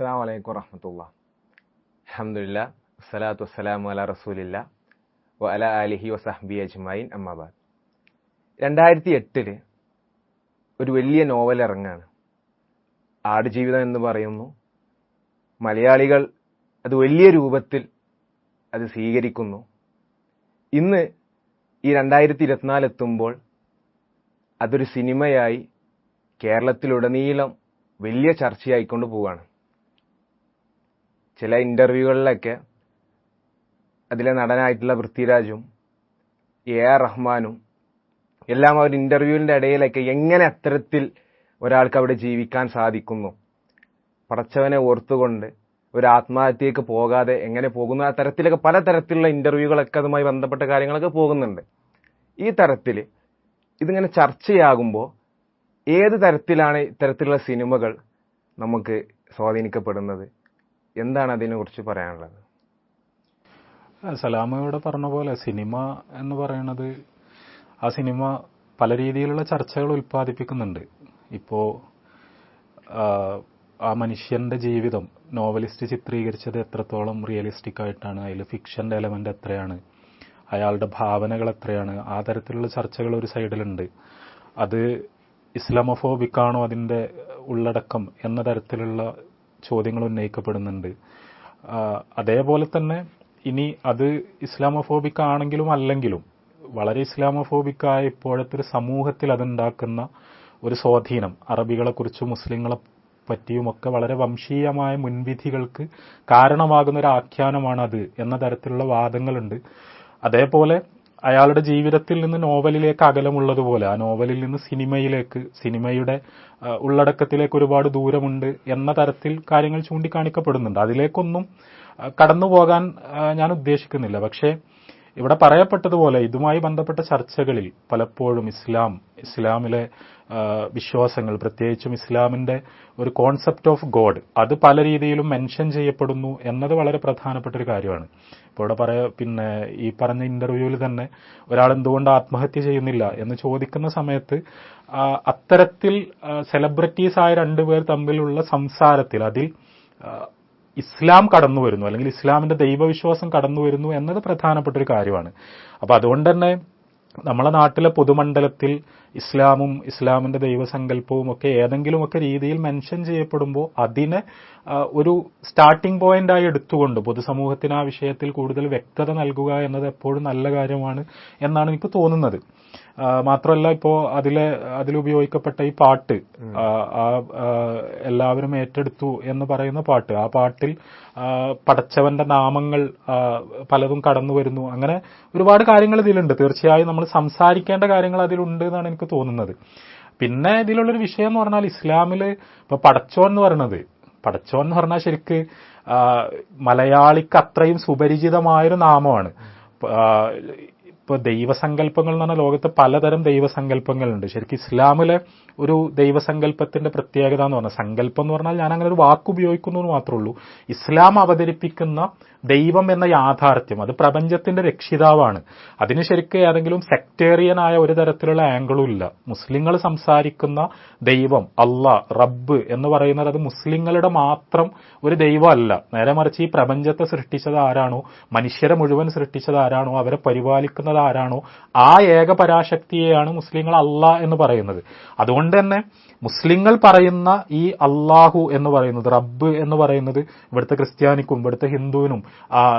അസ്സാം വലൈക്കും വറഹമത്തുള്ള. അഹമ്മദില്ല വസ്സലാത്തു വസ്സലാമു അല റസൂലില്ല വ അല അലിഹി വസഹബി അമ്മാബാദ് രണ്ടായിരത്തി എട്ടിൽ ഒരു വലിയ നോവൽ ഇറങ്ങാണ്. ആടുജീവിതം എന്ന് പറയുന്നു. മലയാളികൾ അത് വലിയ രൂപത്തിൽ അത് സ്വീകരിക്കുന്നു. ഇന്ന് ഈ രണ്ടായിരത്തി ഇരുപത്തിനാല് എത്തുമ്പോൾ അതൊരു സിനിമയായി കേരളത്തിലുടനീളം വലിയ ചർച്ചയായിക്കൊണ്ട് പോവുകയാണ് ചില ഇന്റർവ്യൂകളിലൊക്കെ അതിലെ നടനായിട്ടുള്ള പൃഥ്വിരാജും എ ആർ റഹ്മാനും എല്ലാം അവർ ഇന്റർവ്യൂവിന്റെ ഇടയിലൊക്കെ എങ്ങനെ അത്തരത്തിൽ ഒരാൾക്ക് അവിടെ ജീവിക്കാൻ സാധിക്കുന്നു? പടച്ചവനെ ഓർത്തുകൊണ്ട് ഒരു ആത്മഹത്യക്ക് പോകാതെ എങ്ങനെ പോകുന്നു? ആ തരത്തിലൊക്കെ പല തരത്തിലുള്ള ഇന്റർവ്യൂകളൊക്കെ അതുമായി ബന്ധപ്പെട്ട കാര്യങ്ങളൊക്കെ പോകുന്നുണ്ട്. ഈ തരത്തിൽ ഇതിങ്ങനെ ചർച്ചയാകുമ്പോൾ ഏത് തരത്തിലാണ് ഇത്തരത്തിലുള്ള സിനിമകൾ നമുക്ക് സ്വാധീനിക്കപ്പെടുന്നത്? എന്താണ് അതിനെക്കുറിച്ച് പറയാനുള്ളത്? സലാമയോടെ പറഞ്ഞ പോലെ സിനിമ എന്ന് പറയുന്നത് ആ സിനിമ പല രീതിയിലുള്ള ചർച്ചകൾ ഉൽപ്പാദിപ്പിക്കുന്നുണ്ട്. ഇപ്പോ ആ മനുഷ്യന്റെ ജീവിതം നോവലിസ്റ്റ് ചിത്രീകരിച്ചത് എത്രത്തോളം റിയലിസ്റ്റിക് ആയിട്ടാണ് അതിൽ ഫിക്ഷന്റെ എലമെന്റ് എത്രയാണ് അയാളുടെ ഭാവനകൾ എത്രയാണ് ആ തരത്തിലുള്ള ചർച്ചകൾ ഒരു സൈഡിലുണ്ട്. അത് ഇസ്ലാമോഫോബിക് ആണോ അതിന്റെ ഉള്ളടക്കം എന്ന തരത്തിലുള്ള ചോദ്യങ്ങൾ ഉന്നയിക്കപ്പെടുന്നുണ്ട്. അതേപോലെ തന്നെ ഇനി അത് ഇസ്ലാമോഫോബിക് ആണെങ്കിലും അല്ലെങ്കിലും വളരെ ഇസ്ലാമോഫോബിക് ആയ ഇപ്പോഴത്തെ ഒരു സമൂഹത്തിൽ അതുണ്ടാക്കുന്ന ഒരു സ്വാധീനം അറബികളെ കുറിച്ചും മുസ്ലിങ്ങളെ പറ്റിയുമൊക്കെ വളരെ വംശീയമായ മുൻവിധികൾക്ക് കാരണമാകുന്ന ഒരു ആഖ്യാനമാണ് അത് എന്ന തരത്തിലുള്ള വാദങ്ങളുണ്ട്. അതേപോലെ അയാളുടെ ജീവിതത്തിൽ നിന്ന് നോവലിലേക്ക് അകലമുള്ളതുപോലെ ആ നോവലിൽ നിന്ന് സിനിമയിലേക്ക് സിനിമയുടെ ഉള്ളടക്കത്തിലേക്ക് ഒരുപാട് ദൂരമുണ്ട് എന്ന തരത്തിൽ കാര്യങ്ങൾ ചൂണ്ടിക്കാണിക്കപ്പെടുന്നുണ്ട്. അതിലേക്കൊന്നും കടന്നു പോകാൻ ഞാൻ ഉദ്ദേശിക്കുന്നില്ല. പക്ഷേ ഇവിടെ പറയപ്പെട്ടതുപോലെ ഇതുമായി ബന്ധപ്പെട്ട ചർച്ചകളിൽ പലപ്പോഴും ഇസ്ലാം ഇസ്ലാമിലെ വിശ്വാസങ്ങൾ പ്രത്യേകിച്ചും ഇസ്ലാമിന്റെ ഒരു കോൺസെപ്റ്റ് ഓഫ് ഗോഡ് അത് പല രീതിയിലും മെൻഷൻ ചെയ്യപ്പെടുന്നു എന്നത് വളരെ പ്രധാനപ്പെട്ട ഒരു കാര്യമാണ്. ഇപ്പോൾ ഇവിടെ പറയാ പിന്നെ ഈ പറഞ്ഞ ഇന്റർവ്യൂവിൽ തന്നെ ഒരാൾ എന്തുകൊണ്ട് ആത്മഹത്യ ചെയ്യുന്നില്ല എന്ന് ചോദിക്കുന്ന സമയത്ത് അത്തരത്തിൽ സെലിബ്രിറ്റീസ് ആയ രണ്ടുപേർ തമ്മിലുള്ള സംസാരത്തിൽ അതിൽ ഇസ്ലാം കടന്നു വരുന്നു അല്ലെങ്കിൽ ഇസ്ലാമിന്റെ ദൈവവിശ്വാസം കടന്നു വരുന്നു എന്നത് പ്രധാനപ്പെട്ട ഒരു കാര്യമാണ്. അപ്പോൾ അതുകൊണ്ട് തന്നെ നമ്മളെ നാട്ടിലെ പൊതുമണ്ഡലത്തിൽ ഇസ്ലാമും ഇസ്ലാമിന്റെ ദൈവസങ്കല്പവും ഒക്കെ ഏതെങ്കിലുമൊക്കെ രീതിയിൽ മെൻഷൻ ചെയ്യപ്പെടുമ്പോൾ അതിനെ ഒരു സ്റ്റാർട്ടിംഗ് പോയിന്റായി എടുത്തുകൊണ്ട് പൊതുസമൂഹത്തിന് ആ വിഷയത്തിൽ കൂടുതൽ വ്യക്തത നൽകുക എന്നത് എപ്പോഴും നല്ല കാര്യമാണ് എന്നാണ് എനിക്ക് തോന്നുന്നത്. മാത്രമല്ല ഇപ്പോൾ അതിലെ അതിലുപയോഗിക്കപ്പെട്ട ഈ പാട്ട് ആ എല്ലാവരും ഏറ്റെടുത്തു എന്ന് പറയുന്ന പാട്ട് ആ പാട്ടിൽ പടച്ചവന്റെ നാമങ്ങൾ പലതും കടന്നു വരുന്നു അങ്ങനെ ഒരുപാട് കാര്യങ്ങൾ ഇതിലുണ്ട്. തീർച്ചയായും നമ്മൾ സംസാരിക്കേണ്ട കാര്യങ്ങൾ അതിലുണ്ട് എന്നാണ് എനിക്ക് തോന്നുന്നത്. പിന്നെ ഇതിലുള്ളൊരു വിഷയം എന്ന് പറഞ്ഞാൽ ഇസ്ലാമിൽ ഇപ്പൊ പടച്ചോൻ എന്ന് പറയുന്നത് പടച്ചോൻ എന്ന് പറഞ്ഞാൽ ശരിക്ക് മലയാളിക്ക് അത്രയും സുപരിചിതമായൊരു നാമമാണ്. ഇപ്പൊ ദൈവസങ്കല്പങ്ങൾ എന്ന് പറഞ്ഞാൽ ലോകത്ത് പലതരം ദൈവസങ്കല്പങ്ങളുണ്ട്. ശരിക്കും ഇസ്ലാമിലെ ഒരു ദൈവസങ്കല്പത്തിന്റെ പ്രത്യേകത എന്ന് പറഞ്ഞാൽ സങ്കല്പം എന്ന് പറഞ്ഞാൽ ഞാൻ അങ്ങനെ ഒരു വാക്ക് ഉപയോഗിക്കുന്നു എന്ന് മാത്രമേ ഉള്ളൂ. ഇസ്ലാം അവതരിപ്പിക്കുന്ന ദൈവം എന്ന യാഥാർത്ഥ്യം അത് പ്രപഞ്ചത്തിന്റെ രക്ഷിതാവാണ്. അതിന് ശരിക്കും ഏതെങ്കിലും സെക്ടേറിയനായ ഒരു തരത്തിലുള്ള ആംഗിളും ഇല്ല. മുസ്ലിങ്ങൾ സംസാരിക്കുന്ന ദൈവം അള്ളാ റബ്ബ് എന്ന് പറയുന്നത് അത് മുസ്ലിങ്ങളുടെ മാത്രം ഒരു ദൈവമല്ല. നേരെ മറിച്ച് ഈ പ്രപഞ്ചത്തെ സൃഷ്ടിച്ചത് ആരാണോ? മനുഷ്യരെ മുഴുവൻ സൃഷ്ടിച്ചത് ആരാണോ? അവരെ പരിപാലിക്കുന്നത് ആരാണോ? ആ ഏകപരാശക്തിയെയാണ് മുസ്ലിങ്ങൾ അള്ളാ എന്ന് പറയുന്നത്. അതുകൊണ്ട് തന്നെ മുസ്ലിങ്ങൾ പറയുന്ന ഈ അള്ളാഹു എന്ന് പറയുന്നത് റബ്ബ് എന്ന് പറയുന്നത് ഇവിടുത്തെ ക്രിസ്ത്യാനിക്കും ഇവിടുത്തെ ഹിന്ദുവിനും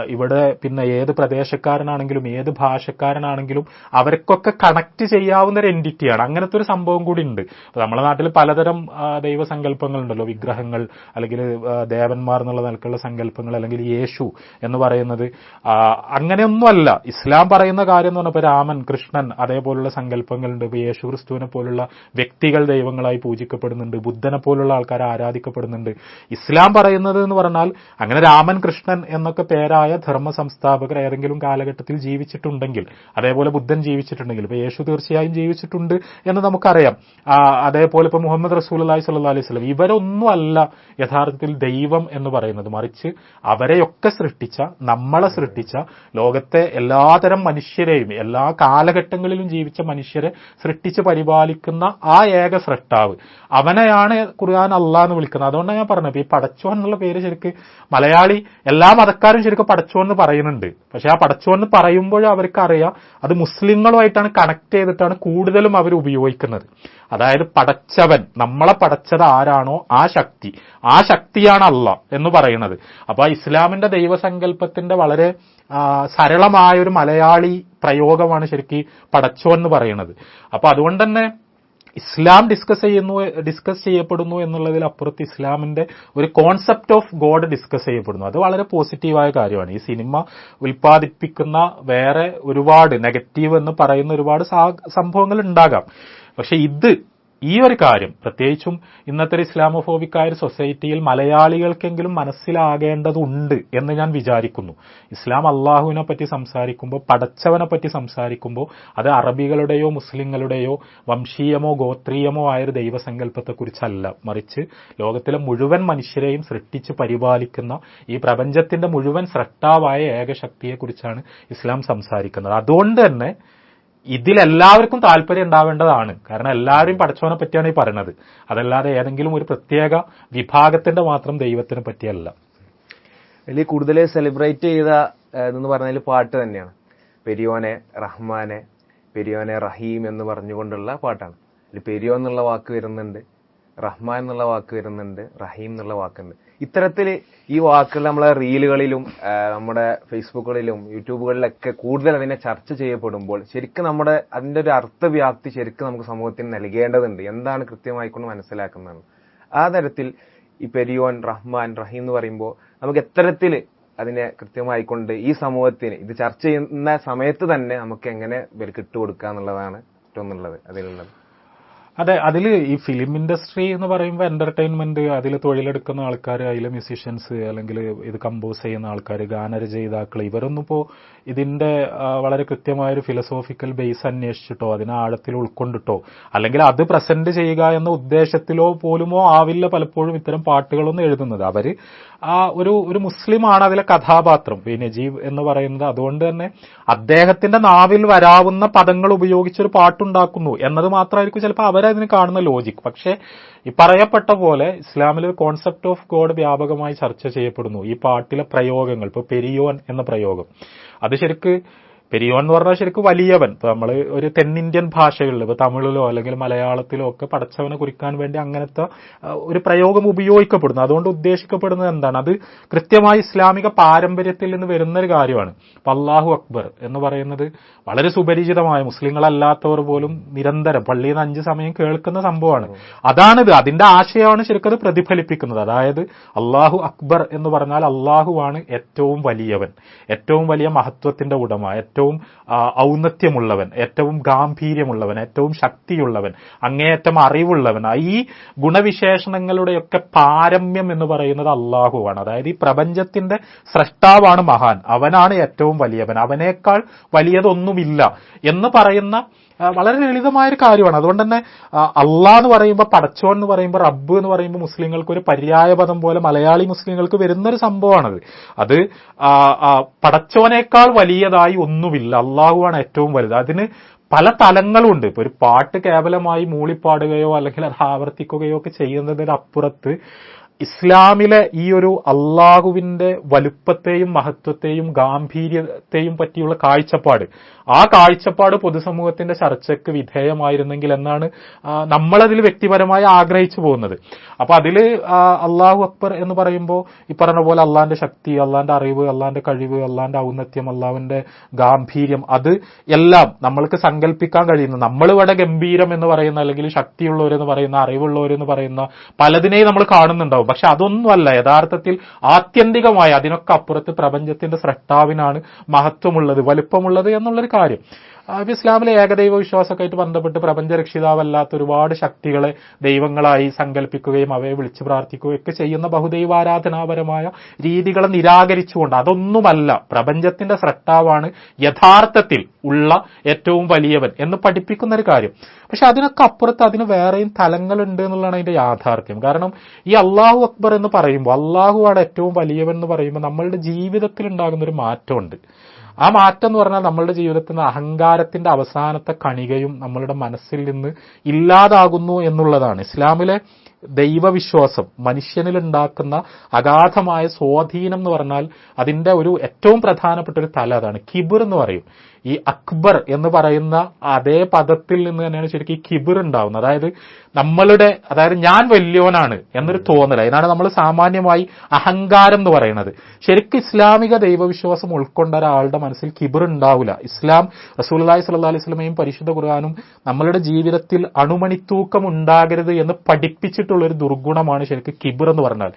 ഇവിടെ പിന്നെ ഏത് പ്രദേശക്കാരനാണെങ്കിലും ഏത് ഭാഷക്കാരനാണെങ്കിലും അവർക്കൊക്കെ കണക്ട് ചെയ്യാവുന്ന ഒരു എന്റിറ്റിയാണ് അങ്ങനത്തെ ഒരു സംഭവം കൂടി ഉണ്ട്. നമ്മുടെ നാട്ടിൽ പലതരം ദൈവസങ്കല്പങ്ങൾ ഉണ്ടല്ലോ വിഗ്രഹങ്ങൾ അല്ലെങ്കിൽ ദേവന്മാർ എന്നുള്ള നിലക്കുള്ള സങ്കല്പങ്ങൾ അല്ലെങ്കിൽ യേശു എന്ന് പറയുന്നത്. അങ്ങനെയൊന്നുമല്ല. ഇസ്ലാം പറയുന്ന കാര്യം എന്ന് പറഞ്ഞപ്പോൾ രാമൻ കൃഷ്ണൻ അതേപോലുള്ള സങ്കല്പങ്ങളുണ്ട്. ഇപ്പൊ യേശു ക്രിസ്തുവിനെ പോലുള്ള വ്യക്തികൾ ദൈവങ്ങളായി പൂജിക്കപ്പെടുന്നുണ്ട് ബുദ്ധനെ പോലുള്ള ആൾക്കാർ ആരാധിക്കപ്പെടുന്നുണ്ട്. ഇസ്ലാം പറയുന്നത് എന്ന് പറഞ്ഞാൽ അങ്ങനെ രാമൻ കൃഷ്ണൻ എന്നൊക്കെ പേരായ ധർമ്മ സംസ്ഥാപകർ ഏതെങ്കിലും കാലഘട്ടത്തിൽ ജീവിച്ചിട്ടുണ്ടെങ്കിൽ അതേപോലെ ബുദ്ധൻ ജീവിച്ചിട്ടുണ്ടെങ്കിൽ ഇപ്പൊ യേശു തീർച്ചയായും ജീവിച്ചിട്ടുണ്ട് എന്ന് നമുക്കറിയാം. അതേപോലെ ഇപ്പൊ മുഹമ്മദ് റസൂൽ അലൈഹി സ്വല്ലാ അലൈഹി സ്വലം ഇവരൊന്നുമല്ല യഥാർത്ഥത്തിൽ ദൈവം എന്ന് പറയുന്നത്. മറിച്ച് അവരെയൊക്കെ സൃഷ്ടിച്ച നമ്മളെ സൃഷ്ടിച്ച ലോകത്തെ എല്ലാതരം മനുഷ്യരെയും എല്ലാ കാലഘട്ടങ്ങളിലും ജീവിച്ച മനുഷ്യരെ സൃഷ്ടിച്ച് പരിപാലിക്കുന്ന ആ ഏക സൃഷ്ടാവ് അവനെയാണ് ഖുർആൻ അള്ളാഹ് എന്ന് വിളിക്കുന്നത്. അതുകൊണ്ടാണ് ഞാൻ പറഞ്ഞത്. ഈ പടച്ചോൻ എന്നുള്ള പേര് ശരിക്ക് മലയാളി എല്ലാ മതക്കാരും ശരിക്കും പടച്ചോൻ എന്ന് പറയുന്നുണ്ട്. പക്ഷെ ആ പടച്ചോൻ എന്ന് പറയുമ്പോഴും അവർക്ക് അറിയാം അത് മുസ്ലിങ്ങളുമായിട്ടാണ് കണക്ട് ചെയ്തിട്ടാണ് കൂടുതലും അവർ ഉപയോഗിക്കുന്നത്. അതായത് പടച്ചവൻ നമ്മളെ പടച്ചത് ആരാണോ ആ ശക്തി. ആ ശക്തിയാണ് അല്ല എന്ന് പറയുന്നത്. അപ്പൊ ഇസ്ലാമിന്റെ ദൈവസങ്കല്പത്തിന്റെ വളരെ സരളമായ ഒരു മലയാളി പ്രയോഗമാണ് ശരിക്കും പടച്ചോ എന്ന് പറയുന്നത്. അപ്പൊ അതുകൊണ്ട് തന്നെ ഇസ്ലാം ഡിസ്കസ് ചെയ്യുന്നു ഡിസ്കസ് ചെയ്യപ്പെടുന്നു എന്നുള്ളതിൽ അപ്പുറത്ത് ഇസ്ലാമിന്റെ ഒരു കോൺസെപ്റ്റ് ഓഫ് ഗോഡ് ഡിസ്കസ് ചെയ്യപ്പെടുന്നു. അത് വളരെ പോസിറ്റീവായ കാര്യമാണ്. ഈ സിനിമ ഉൽപ്പാദിപ്പിക്കുന്ന വേറെ ഒരുപാട് നെഗറ്റീവ് എന്ന് പറയുന്ന ഒരുപാട് സംഭവങ്ങൾ ഉണ്ടാകാം. പക്ഷെ ഇത് ഈ ഒരു കാര്യം പ്രത്യേകിച്ചും ഇന്നത്തെ ഒരു ഇസ്ലാമോഫോബിക്കായ ഒരു സൊസൈറ്റിയിൽ മലയാളികൾക്കെങ്കിലും മനസ്സിലാകേണ്ടതുണ്ട് എന്ന് ഞാൻ വിചാരിക്കുന്നു. ഇസ്ലാം അള്ളാഹുവിനെ പറ്റി സംസാരിക്കുമ്പോൾ പടച്ചവനെ പറ്റി സംസാരിക്കുമ്പോൾ അത് അറബികളുടെയോ മുസ്ലിങ്ങളുടെയോ വംശീയമോ ഗോത്രീയമോ ആയ ഒരു ദൈവസങ്കല്പത്തെക്കുറിച്ചല്ല. മറിച്ച് ലോകത്തിലെ മുഴുവൻ മനുഷ്യരെയും സൃഷ്ടിച്ച് പരിപാലിക്കുന്ന ഈ പ്രപഞ്ചത്തിന്റെ മുഴുവൻ സ്രഷ്ടാവായ ഏകശക്തിയെക്കുറിച്ചാണ് ഇസ്ലാം സംസാരിക്കുന്നത്. അതുകൊണ്ട് തന്നെ ഇതിലെല്ലാവർക്കും താല്പര്യം ഉണ്ടാവേണ്ടതാണ്. കാരണം എല്ലാവരെയും പഠിച്ചവനെ പറ്റിയാണ് ഈ പറയുന്നത് അതല്ലാതെ ഏതെങ്കിലും ഒരു പ്രത്യേക വിഭാഗത്തിന്റെ മാത്രം ദൈവത്തിനെ പറ്റിയല്ല. വലിയ കൂടുതൽ സെലിബ്രേറ്റ് ചെയ്ത എന്ന് പറഞ്ഞാൽ പാട്ട് തന്നെയാണ്. പെരിയോനെ റഹ്മാനെ പെരിയോനെ റഹീം എന്ന് പറഞ്ഞുകൊണ്ടുള്ള പാട്ടാണ്. അതിൽ പെരിയോ എന്നുള്ള വാക്ക് വരുന്നുണ്ട് റഹ്മാൻ എന്നുള്ള വാക്ക് വരുന്നുണ്ട് റഹീം എന്നുള്ള വാക്കുണ്ട്. ഇത്തരത്തിൽ ഈ വാക്കുകൾ നമ്മളെ റീലുകളിലും നമ്മുടെ ഫേസ്ബുക്കുകളിലും യൂട്യൂബുകളിലൊക്കെ കൂടുതൽ അതിനെ ചർച്ച ചെയ്യപ്പെടുമ്പോൾ ശരിക്കും നമ്മുടെ അതിന്റെ ഒരു അർത്ഥവ്യാപ്തി ശരിക്കും നമുക്ക് സമൂഹത്തിന് നൽകേണ്ടതുണ്ട്. എന്താണ് കൃത്യമായിക്കൊണ്ട് മനസ്സിലാക്കുന്നതെന്ന്. ആ തരത്തിൽ ഈ പെരിയോൻ റഹ്മാൻ റഹീം എന്ന് പറയുമ്പോൾ നമുക്ക് എത്തരത്തിൽ അതിനെ കൃത്യമായിക്കൊണ്ട് ഈ സമൂഹത്തിന് ഇത് ചർച്ച ചെയ്യുന്ന സമയത്ത് തന്നെ നമുക്ക് എങ്ങനെ ഇവർക്ക് ഇട്ടുകൊടുക്കുക എന്നുള്ളതാണ് ഏറ്റവും നല്ലത് അതിലുള്ളത്. അതെ അതിൽ ഈ ഫിലിം ഇൻഡസ്ട്രി എന്ന് പറയുമ്പോൾ എന്റർടൈൻമെന്റ് അതിൽ തൊഴിലെടുക്കുന്ന ആൾക്കാർ അതിലെ മ്യൂസീഷ്യൻസ് അല്ലെങ്കിൽ ഇത് കമ്പോസ് ചെയ്യുന്ന ആൾക്കാർ ഗാനരചയിതാക്കൾ ഇവരൊന്നും ഇപ്പോൾ ഇതിന്റെ വളരെ കൃത്യമായ ഒരു ഫിലോസോഫിക്കൽ ബേസ് അന്വേഷിച്ചിട്ടോ അതിനെ ആഴത്തിൽ ഉൾക്കൊണ്ടിട്ടോ അല്ലെങ്കിൽ അത് പ്രസന്റ് ചെയ്യുക എന്ന ഉദ്ദേശത്തിലോ പോലുമോ ആവില്ല പലപ്പോഴും ഇത്തരം പാട്ടുകളൊന്നും എഴുതുന്നത്. അവർ ആ ഒരു ഒരു മുസ്ലിമാണ് അതിലെ കഥാപാത്രം. ഈ നജീബ് എന്ന് പറയുന്നത് അതുകൊണ്ട് തന്നെ അദ്ദേഹത്തിന്റെ നാവിൽ വരാവുന്ന പദങ്ങൾ ഉപയോഗിച്ചൊരു പാട്ടുണ്ടാക്കുന്നു. എന്നത് മാത്രമായിരിക്കും ചിലപ്പോൾ അവരതിന് കാണുന്ന ലോജിക് പക്ഷേ ഈ പറയപ്പെട്ട പോലെ ഇസ്ലാമിൽ കോൺസെപ്റ്റ് ഓഫ് ഗോഡ് വ്യാപകമായി ചർച്ച ചെയ്യപ്പെടുന്നു. ഈ പാട്ടിലെ പ്രയോഗങ്ങൾ ഇപ്പൊ പെരിയോൻ എന്ന പ്രയോഗം. അത് ശരിക്ക് പെരിയോൻ എന്ന് പറഞ്ഞാൽ ശരിക്കും വലിയവൻ. ഇപ്പൊ നമ്മൾ ഒരു തെന്നിന്ത്യൻ ഭാഷകളിൽ ഇപ്പൊ തമിഴിലോ അല്ലെങ്കിൽ മലയാളത്തിലോ ഒക്കെ പടച്ചവനെ കുറിക്കാൻ വേണ്ടി അങ്ങനത്തെ ഒരു പ്രയോഗം ഉപയോഗിക്കപ്പെടുന്നു. അതുകൊണ്ട് ഉദ്ദേശിക്കപ്പെടുന്നത് എന്താണ്? അത് കൃത്യമായി ഇസ്ലാമിക പാരമ്പര്യത്തിൽ നിന്ന് വരുന്ന ഒരു കാര്യമാണ് അള്ളാഹു അക്ബർ എന്ന് പറയുന്നത് വളരെ സുപരിചിതമായ മുസ്ലിങ്ങളല്ലാത്തവർ പോലും നിരന്തരം പള്ളിയിൽ നിന്ന് അഞ്ച് സമയം കേൾക്കുന്ന സംഭവമാണ്. അതാണിത്. അതിന്റെ ആശയമാണ് ശരിക്കും പ്രതിഫലിപ്പിക്കുന്നത്. അതായത് അള്ളാഹു അക്ബർ എന്ന് പറഞ്ഞാൽ അള്ളാഹുവാണ് ഏറ്റവും വലിയവൻ. ഏറ്റവും വലിയ മഹത്വത്തിന്റെ ഉടമ. ഏറ്റവും ആ, ഔന്നത്യമുള്ളവൻ ഏറ്റവും ഗാംഭീര്യമുള്ളവൻ ഏറ്റവും ശക്തിയുള്ളവൻ അങ്ങേയറ്റം അറിവുള്ളവൻ. ഈ ഗുണവിശേഷണങ്ങളുടെയൊക്കെ പാരമ്യം എന്ന് പറയുന്നത് അള്ളാഹുവാണ് അതായത് ഈ പ്രപഞ്ചത്തിന്റെ സ്രഷ്ടാവാണ് മഹാൻ. അവനാണ് ഏറ്റവും വലിയവൻ. അവനേക്കാൾ വലിയതൊന്നുമില്ല എന്ന് പറയുന്ന വളരെ ലളിതമായ ഒരു കാര്യമാണ്. അതുകൊണ്ട് തന്നെ അള്ളാഹ് എന്ന് പറയുമ്പോൾ പടച്ചോൻ എന്ന് പറയുമ്പോൾ റബ്ബ് എന്ന് പറയുമ്പോൾ മുസ്ലിങ്ങൾക്ക് ഒരു പര്യായ പദം പോലെ മലയാളി മുസ്ലിങ്ങൾക്ക് വരുന്ന ഒരു സംഭവമാണത്. അത് പടച്ചോനേക്കാൾ വലിയതായി ഒന്നുമില്ല. അള്ളാഹുവാണ് ഏറ്റവും വലുത്. അതിന് പല തലങ്ങളുണ്ട്. ഇപ്പൊ ഒരു പാട്ട് കേവലമായി മൂളിപ്പാടുകയോ അല്ലെങ്കിൽ അത് ആവർത്തിക്കുകയോ ഒക്കെ ചെയ്യുന്നതിന് അപ്പുറത്ത് ഇസ്ലാമിലെ ഈ ഒരു അള്ളാഹുവിന്റെ വലുപ്പത്തെയും മഹത്വത്തെയും ഗാംഭീര്യത്തെയും പറ്റിയുള്ള കാഴ്ചപ്പാട്. ആ കാഴ്ചപ്പാട് പൊതുസമൂഹത്തിന്റെ ചർച്ചയ്ക്ക് വിധേയമായിരുന്നെങ്കിൽ എന്നാണ് നമ്മളതിൽ വ്യക്തിപരമായി ആഗ്രഹിച്ചു പോകുന്നത്. അപ്പൊ അതിൽ അള്ളാഹു അക്ബർ എന്ന് പറയുമ്പോൾ ഈ പറഞ്ഞ പോലെ അള്ളാന്റെ ശക്തി അള്ളാന്റെ അറിവ് അള്ളാന്റെ കഴിവ് അള്ളാന്റെ ഔന്നത്യം അള്ളാവിന്റെ ഗാംഭീര്യം അത് എല്ലാം നമ്മൾക്ക് സങ്കല്പിക്കാൻ കഴിയുന്ന. നമ്മളിവിടെ ഗംഭീരം എന്ന് പറയുന്ന അല്ലെങ്കിൽ ശക്തിയുള്ളവരെന്ന് പറയുന്ന അറിവുള്ളവരെന്ന് പറയുന്ന പലതിനെയും നമ്മൾ കാണുന്നുണ്ടാവും. പക്ഷെ അതൊന്നുമല്ല. യഥാർത്ഥത്തിൽ ആത്യന്തികമായി അതിനൊക്കെ അപ്പുറത്ത് പ്രപഞ്ചത്തിന്റെ സ്രഷ്ടാവിനാണ് മഹത്വമുള്ളത് വലുപ്പമുള്ളത് എന്നുള്ളൊരു കാര്യം. ആ, ഇസ്ലാമിലെ ഏകദൈവ വിശ്വാസമൊക്കെ ആയിട്ട് ബന്ധപ്പെട്ട് പ്രപഞ്ച രക്ഷിതാവല്ലാത്ത ഒരുപാട് ശക്തികളെ ദൈവങ്ങളായി സങ്കല്പിക്കുകയും അവയെ വിളിച്ചു പ്രാർത്ഥിക്കുകയും ഒക്കെ ചെയ്യുന്ന ബഹുദൈവാരാധനാപരമായ രീതികളെ നിരാകരിച്ചുകൊണ്ട് അതൊന്നുമല്ല പ്രപഞ്ചത്തിന്റെ സ്രഷ്ടാവാണ് യഥാർത്ഥത്തിൽ ഉള്ള ഏറ്റവും വലിയവൻ എന്ന് പഠിപ്പിക്കുന്ന ഒരു കാര്യം. പക്ഷെ അതിനൊക്കെ അപ്പുറത്ത് അതിന് വേറെയും തലങ്ങളുണ്ട് എന്നുള്ളതാണ് അതിന്റെ യാഥാർത്ഥ്യം. കാരണം ഈ അള്ളാഹു അക്ബർ എന്ന് പറയുമ്പോൾ അള്ളാഹുവാണ് ഏറ്റവും വലിയവൻ എന്ന് പറയുമ്പോൾ നമ്മളുടെ ജീവിതത്തിൽ ഉണ്ടാകുന്ന ഒരു മാറ്റമുണ്ട്. ആ മാറ്റം എന്ന് പറഞ്ഞാൽ നമ്മളുടെ ജീവിതത്തിൽ നിന്ന് അഹങ്കാരത്തിന്റെ അവസാനത്തെ കണികയും നമ്മളുടെ മനസ്സിൽ നിന്ന് ഇല്ലാതാകുന്നു എന്നുള്ളതാണ്. ഇസ്ലാമിലെ ദൈവവിശ്വാസം മനുഷ്യനിൽ ഉണ്ടാക്കുന്ന അഗാധമായ സ്വാധീനം എന്ന് പറഞ്ഞാൽ അതിന്റെ ഒരു ഏറ്റവും പ്രധാനപ്പെട്ട ഒരു തല അതാണ്. കിബിർ എന്ന് പറയും. ഈ അക്ബർ എന്ന് പറയുന്ന അതേ പദത്തിൽ നിന്ന് തന്നെയാണ് ശരിക്കും ഈ കിബിർ ഉണ്ടാവുന്നത്. അതായത് നമ്മളുടെ അതായത് ഞാൻ വലിയവനാണ് എന്നൊരു തോന്നൽ. അതിനാണ് നമ്മൾ സാമാന്യമായി അഹങ്കാരം എന്ന് പറയുന്നത്. ശരിക്കും ഇസ്ലാമിക ദൈവവിശ്വാസം ഉൾക്കൊണ്ട ഒരാളുടെ മനസ്സിൽ കിബിർ ഉണ്ടാവില്ല. ഇസ്ലാം റസൂലി സല്ലാ അലൈഹി സ്വലമയും പരിശുദ്ധ ഖുർആാനും നമ്മളുടെ ജീവിതത്തിൽ അണുമണിത്തൂക്കം ഉണ്ടാകരുത് എന്ന് പഠിപ്പിച്ചിട്ടുള്ള ഒരു ദുർഗുണമാണ് ശരിക്കും കിബിർ എന്ന് പറഞ്ഞാൽ.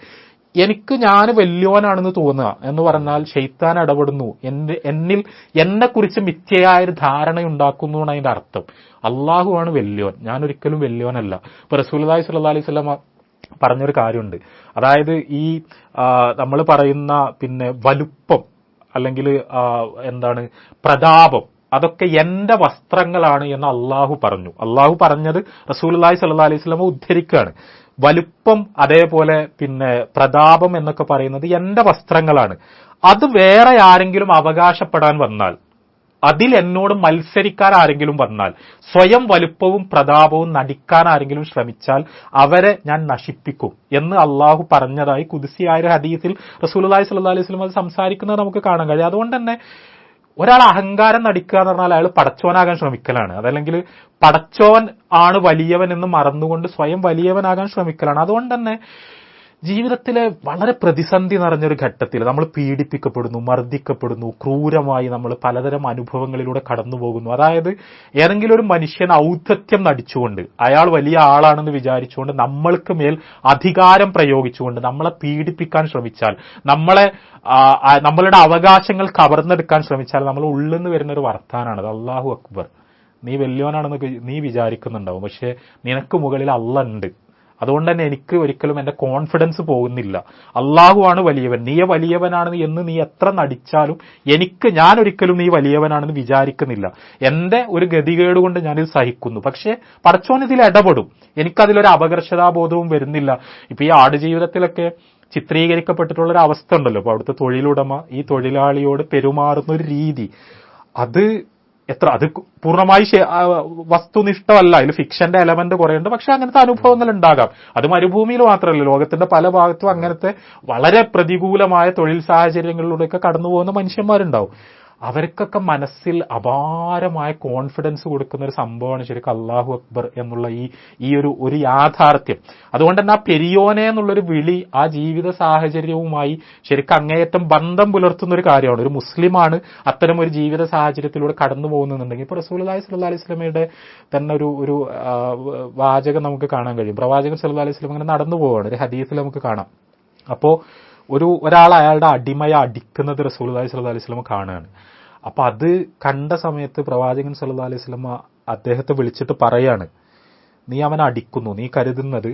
എനിക്ക് ഞാൻ വലിയവനാണെന്ന് തോന്നുക എന്ന് പറഞ്ഞാൽ ഷെയ്ത്താൻ ഇടപെടുന്നു. എന്റെ എന്നിൽ എന്നെ കുറിച്ച് മിഥ്യയായ ഒരു ധാരണ ഉണ്ടാക്കുന്നു എന്നാണ് അതിന്റെ അർത്ഥം. അള്ളാഹുവാണ് വലിയവൻ. ഞാൻ ഒരിക്കലും വലിയവനല്ല. ഇപ്പൊ റസൂലി സല്ലാ അലൈഹി സ്വലമ പറഞ്ഞൊരു കാര്യമുണ്ട്. അതായത് ഈ നമ്മൾ പറയുന്ന പിന്നെ വലുപ്പം അല്ലെങ്കിൽ എന്താണ് പ്രതാപം അതൊക്കെ എന്റെ വസ്ത്രങ്ങളാണ് എന്ന് അള്ളാഹു പറഞ്ഞു. അള്ളാഹു പറഞ്ഞത് റസൂലി സല്ലാ അലൈഹി സ്വലമ ഉദ്ധരിക്കുകയാണ്. വലുപ്പം അതേപോലെ പിന്നെ പ്രതാപം എന്നൊക്കെ പറയുന്നത് എന്റെ വസ്ത്രങ്ങളാണ്. അത് വേറെ ആരെങ്കിലും അവകാശപ്പെടാൻ വന്നാൽ അതിൽ എന്നോട് മത്സരിക്കാൻ ആരെങ്കിലും വന്നാൽ സ്വയം വലുപ്പവും പ്രതാപവും നടിക്കാൻ ആരെങ്കിലും ശ്രമിച്ചാൽ അവരെ ഞാൻ നശിപ്പിക്കും എന്ന് അള്ളാഹു പറഞ്ഞതായി കുതിസിയായ ഹദീസിൽ റസൂലി സല്ലാ അലൈഹി സ്വലം അത് സംസാരിക്കുന്നത് നമുക്ക് കാണാൻ കഴിയും. അതുകൊണ്ട് തന്നെ ഒരാൾ അഹങ്കാരം നടിക്കുക എന്ന് പറഞ്ഞാൽ അയാൾ പടച്ചോനാകാൻ ശ്രമിക്കലാണ്. അതല്ലെങ്കിൽ പടച്ചോൻ ആണ് വലിയവൻ എന്ന് മറന്നുകൊണ്ട് സ്വയം വലിയവനാകാൻ ശ്രമിക്കലാണ്. അതുകൊണ്ട് തന്നെ ജീവിതത്തിലെ വളരെ പ്രതിസന്ധി നിറഞ്ഞൊരു ഘട്ടത്തിൽ നമ്മൾ പീഡിപ്പിക്കപ്പെടുന്നു മർദ്ദിക്കപ്പെടുന്നു ക്രൂരമായി നമ്മൾ പലതരം അനുഭവങ്ങളിലൂടെ കടന്നു പോകുന്നു അതായത് ഏതെങ്കിലും ഒരു മനുഷ്യൻ ഔദ്ധത്യം നടിച്ചുകൊണ്ട് അയാൾ വലിയ ആളാണെന്ന് വിചാരിച്ചുകൊണ്ട് നമ്മൾക്ക് മേൽ അധികാരം പ്രയോഗിച്ചുകൊണ്ട് നമ്മളെ പീഡിപ്പിക്കാൻ ശ്രമിച്ചാൽ നമ്മളെ നമ്മളുടെ അവകാശങ്ങൾ കവർന്നെടുക്കാൻ ശ്രമിച്ചാൽ നമ്മൾ ഉള്ളിൽ നിന്ന് വരുന്ന ഒരു വർത്താനാണ് അള്ളാഹു അക്ബർ. നീ വലിയവനാണെന്ന് നീ വിചാരിക്കുന്നുണ്ടാവും. പക്ഷെ നിനക്ക് മുകളിൽ അള്ളണ്ട്. ഉണ്ട് അതുകൊണ്ട് തന്നെ എനിക്ക് ഒരിക്കലും എന്റെ കോൺഫിഡൻസ് പോകുന്നില്ല. അള്ളാഹുവാണ് വലിയവൻ. നീ വലിയവനാണെന്ന് എന്ന് നീ എത്ര നടിച്ചാലും എനിക്ക് ഞാൻ ഒരിക്കലും നീ വലിയവനാണെന്ന് വിചാരിക്കുന്നില്ല. എന്റെ ഒരു ഗതികേട് കൊണ്ട് ഞാനിത് സഹിക്കുന്നു. പക്ഷേ പടച്ചോൻ ഇതിൽ ഇടപെടും. എനിക്കതിലൊരു അപകർഷതാബോധവും വരുന്നില്ല. ഇപ്പൊ ഈ ആടുജീവിതത്തിലൊക്കെ ചിത്രീകരിക്കപ്പെട്ടിട്ടുള്ള ഒരു അവസ്ഥ ഉണ്ടല്ലോ. അപ്പൊ അവിടുത്തെ തൊഴിലുടമ ഈ തൊഴിലാളിയോട് പെരുമാറുന്ന ഒരു രീതി. അത് എത്ര അത് പൂർണമായി വസ്തുനിഷ്ഠമല്ല. അതിൽ ഫിക്ഷന്റെ എലമെന്റ് കുറേ ഉണ്ട് പക്ഷെ അങ്ങനത്തെ അനുഭവങ്ങൾ ഉണ്ടാകാം. അത് മരുഭൂമിയിൽ മാത്രമല്ല ലോകത്തിന്റെ പല ഭാഗത്തും അങ്ങനത്തെ വളരെ പ്രതികൂലമായ തൊഴിൽ സാഹചര്യങ്ങളിലൂടെയൊക്കെ കടന്നു പോകുന്ന മനുഷ്യന്മാരുണ്ടാവും. അവർക്കൊക്കെ മനസ്സിൽ അപാരമായ കോൺഫിഡൻസ് കൊടുക്കുന്ന ഒരു സംഭവമാണ് ശരിക്കും അള്ളാഹു അക്ബർ എന്നുള്ള ഈ ഈ ഒരു ഒരു യാഥാർത്ഥ്യം. അതുകൊണ്ട് തന്നെ ആ പെരിയോനെ എന്നുള്ളൊരു വിളി ആ ജീവിത സാഹചര്യവുമായി ശരിക്കും അങ്ങേയറ്റം ബന്ധം പുലർത്തുന്ന ഒരു കാര്യമാണ്. ഒരു മുസ്ലിമാണ് അത്തരം ഒരു ജീവിത സാഹചര്യത്തിലൂടെ കടന്നു പോകുന്നുണ്ടെങ്കിൽ ഇപ്പൊ റസൂൽ അലൈഹി സ്വല്ലാ അലൈഹി സ്വലമയുടെ തന്നെ ഒരു ഒരു വാചകം നമുക്ക് കാണാൻ കഴിയും. പ്രവാചകൻ സല്ലു അലൈഹി സ്വലം അങ്ങനെ നടന്നു പോവുകയാണ് ഒരു ഹദീസിൽ നമുക്ക് കാണാം. അപ്പോ ഒരു ഒരാൾ അയാളുടെ അടിമയെ അടിക്കുന്നത് റസൂൽ അലൈഹി സ്വല്ലാ അലൈഹി സ്വലമ കാണുകയാണ്. അപ്പൊ അത് കണ്ട സമയത്ത് പ്രവാചകൻ സല്ലു അലൈഹി സ്വലമ അദ്ദേഹത്തെ വിളിച്ചിട്ട് പറയാണ് നീ അവനെ അടിക്കുന്നു നീ കരുതുന്നത്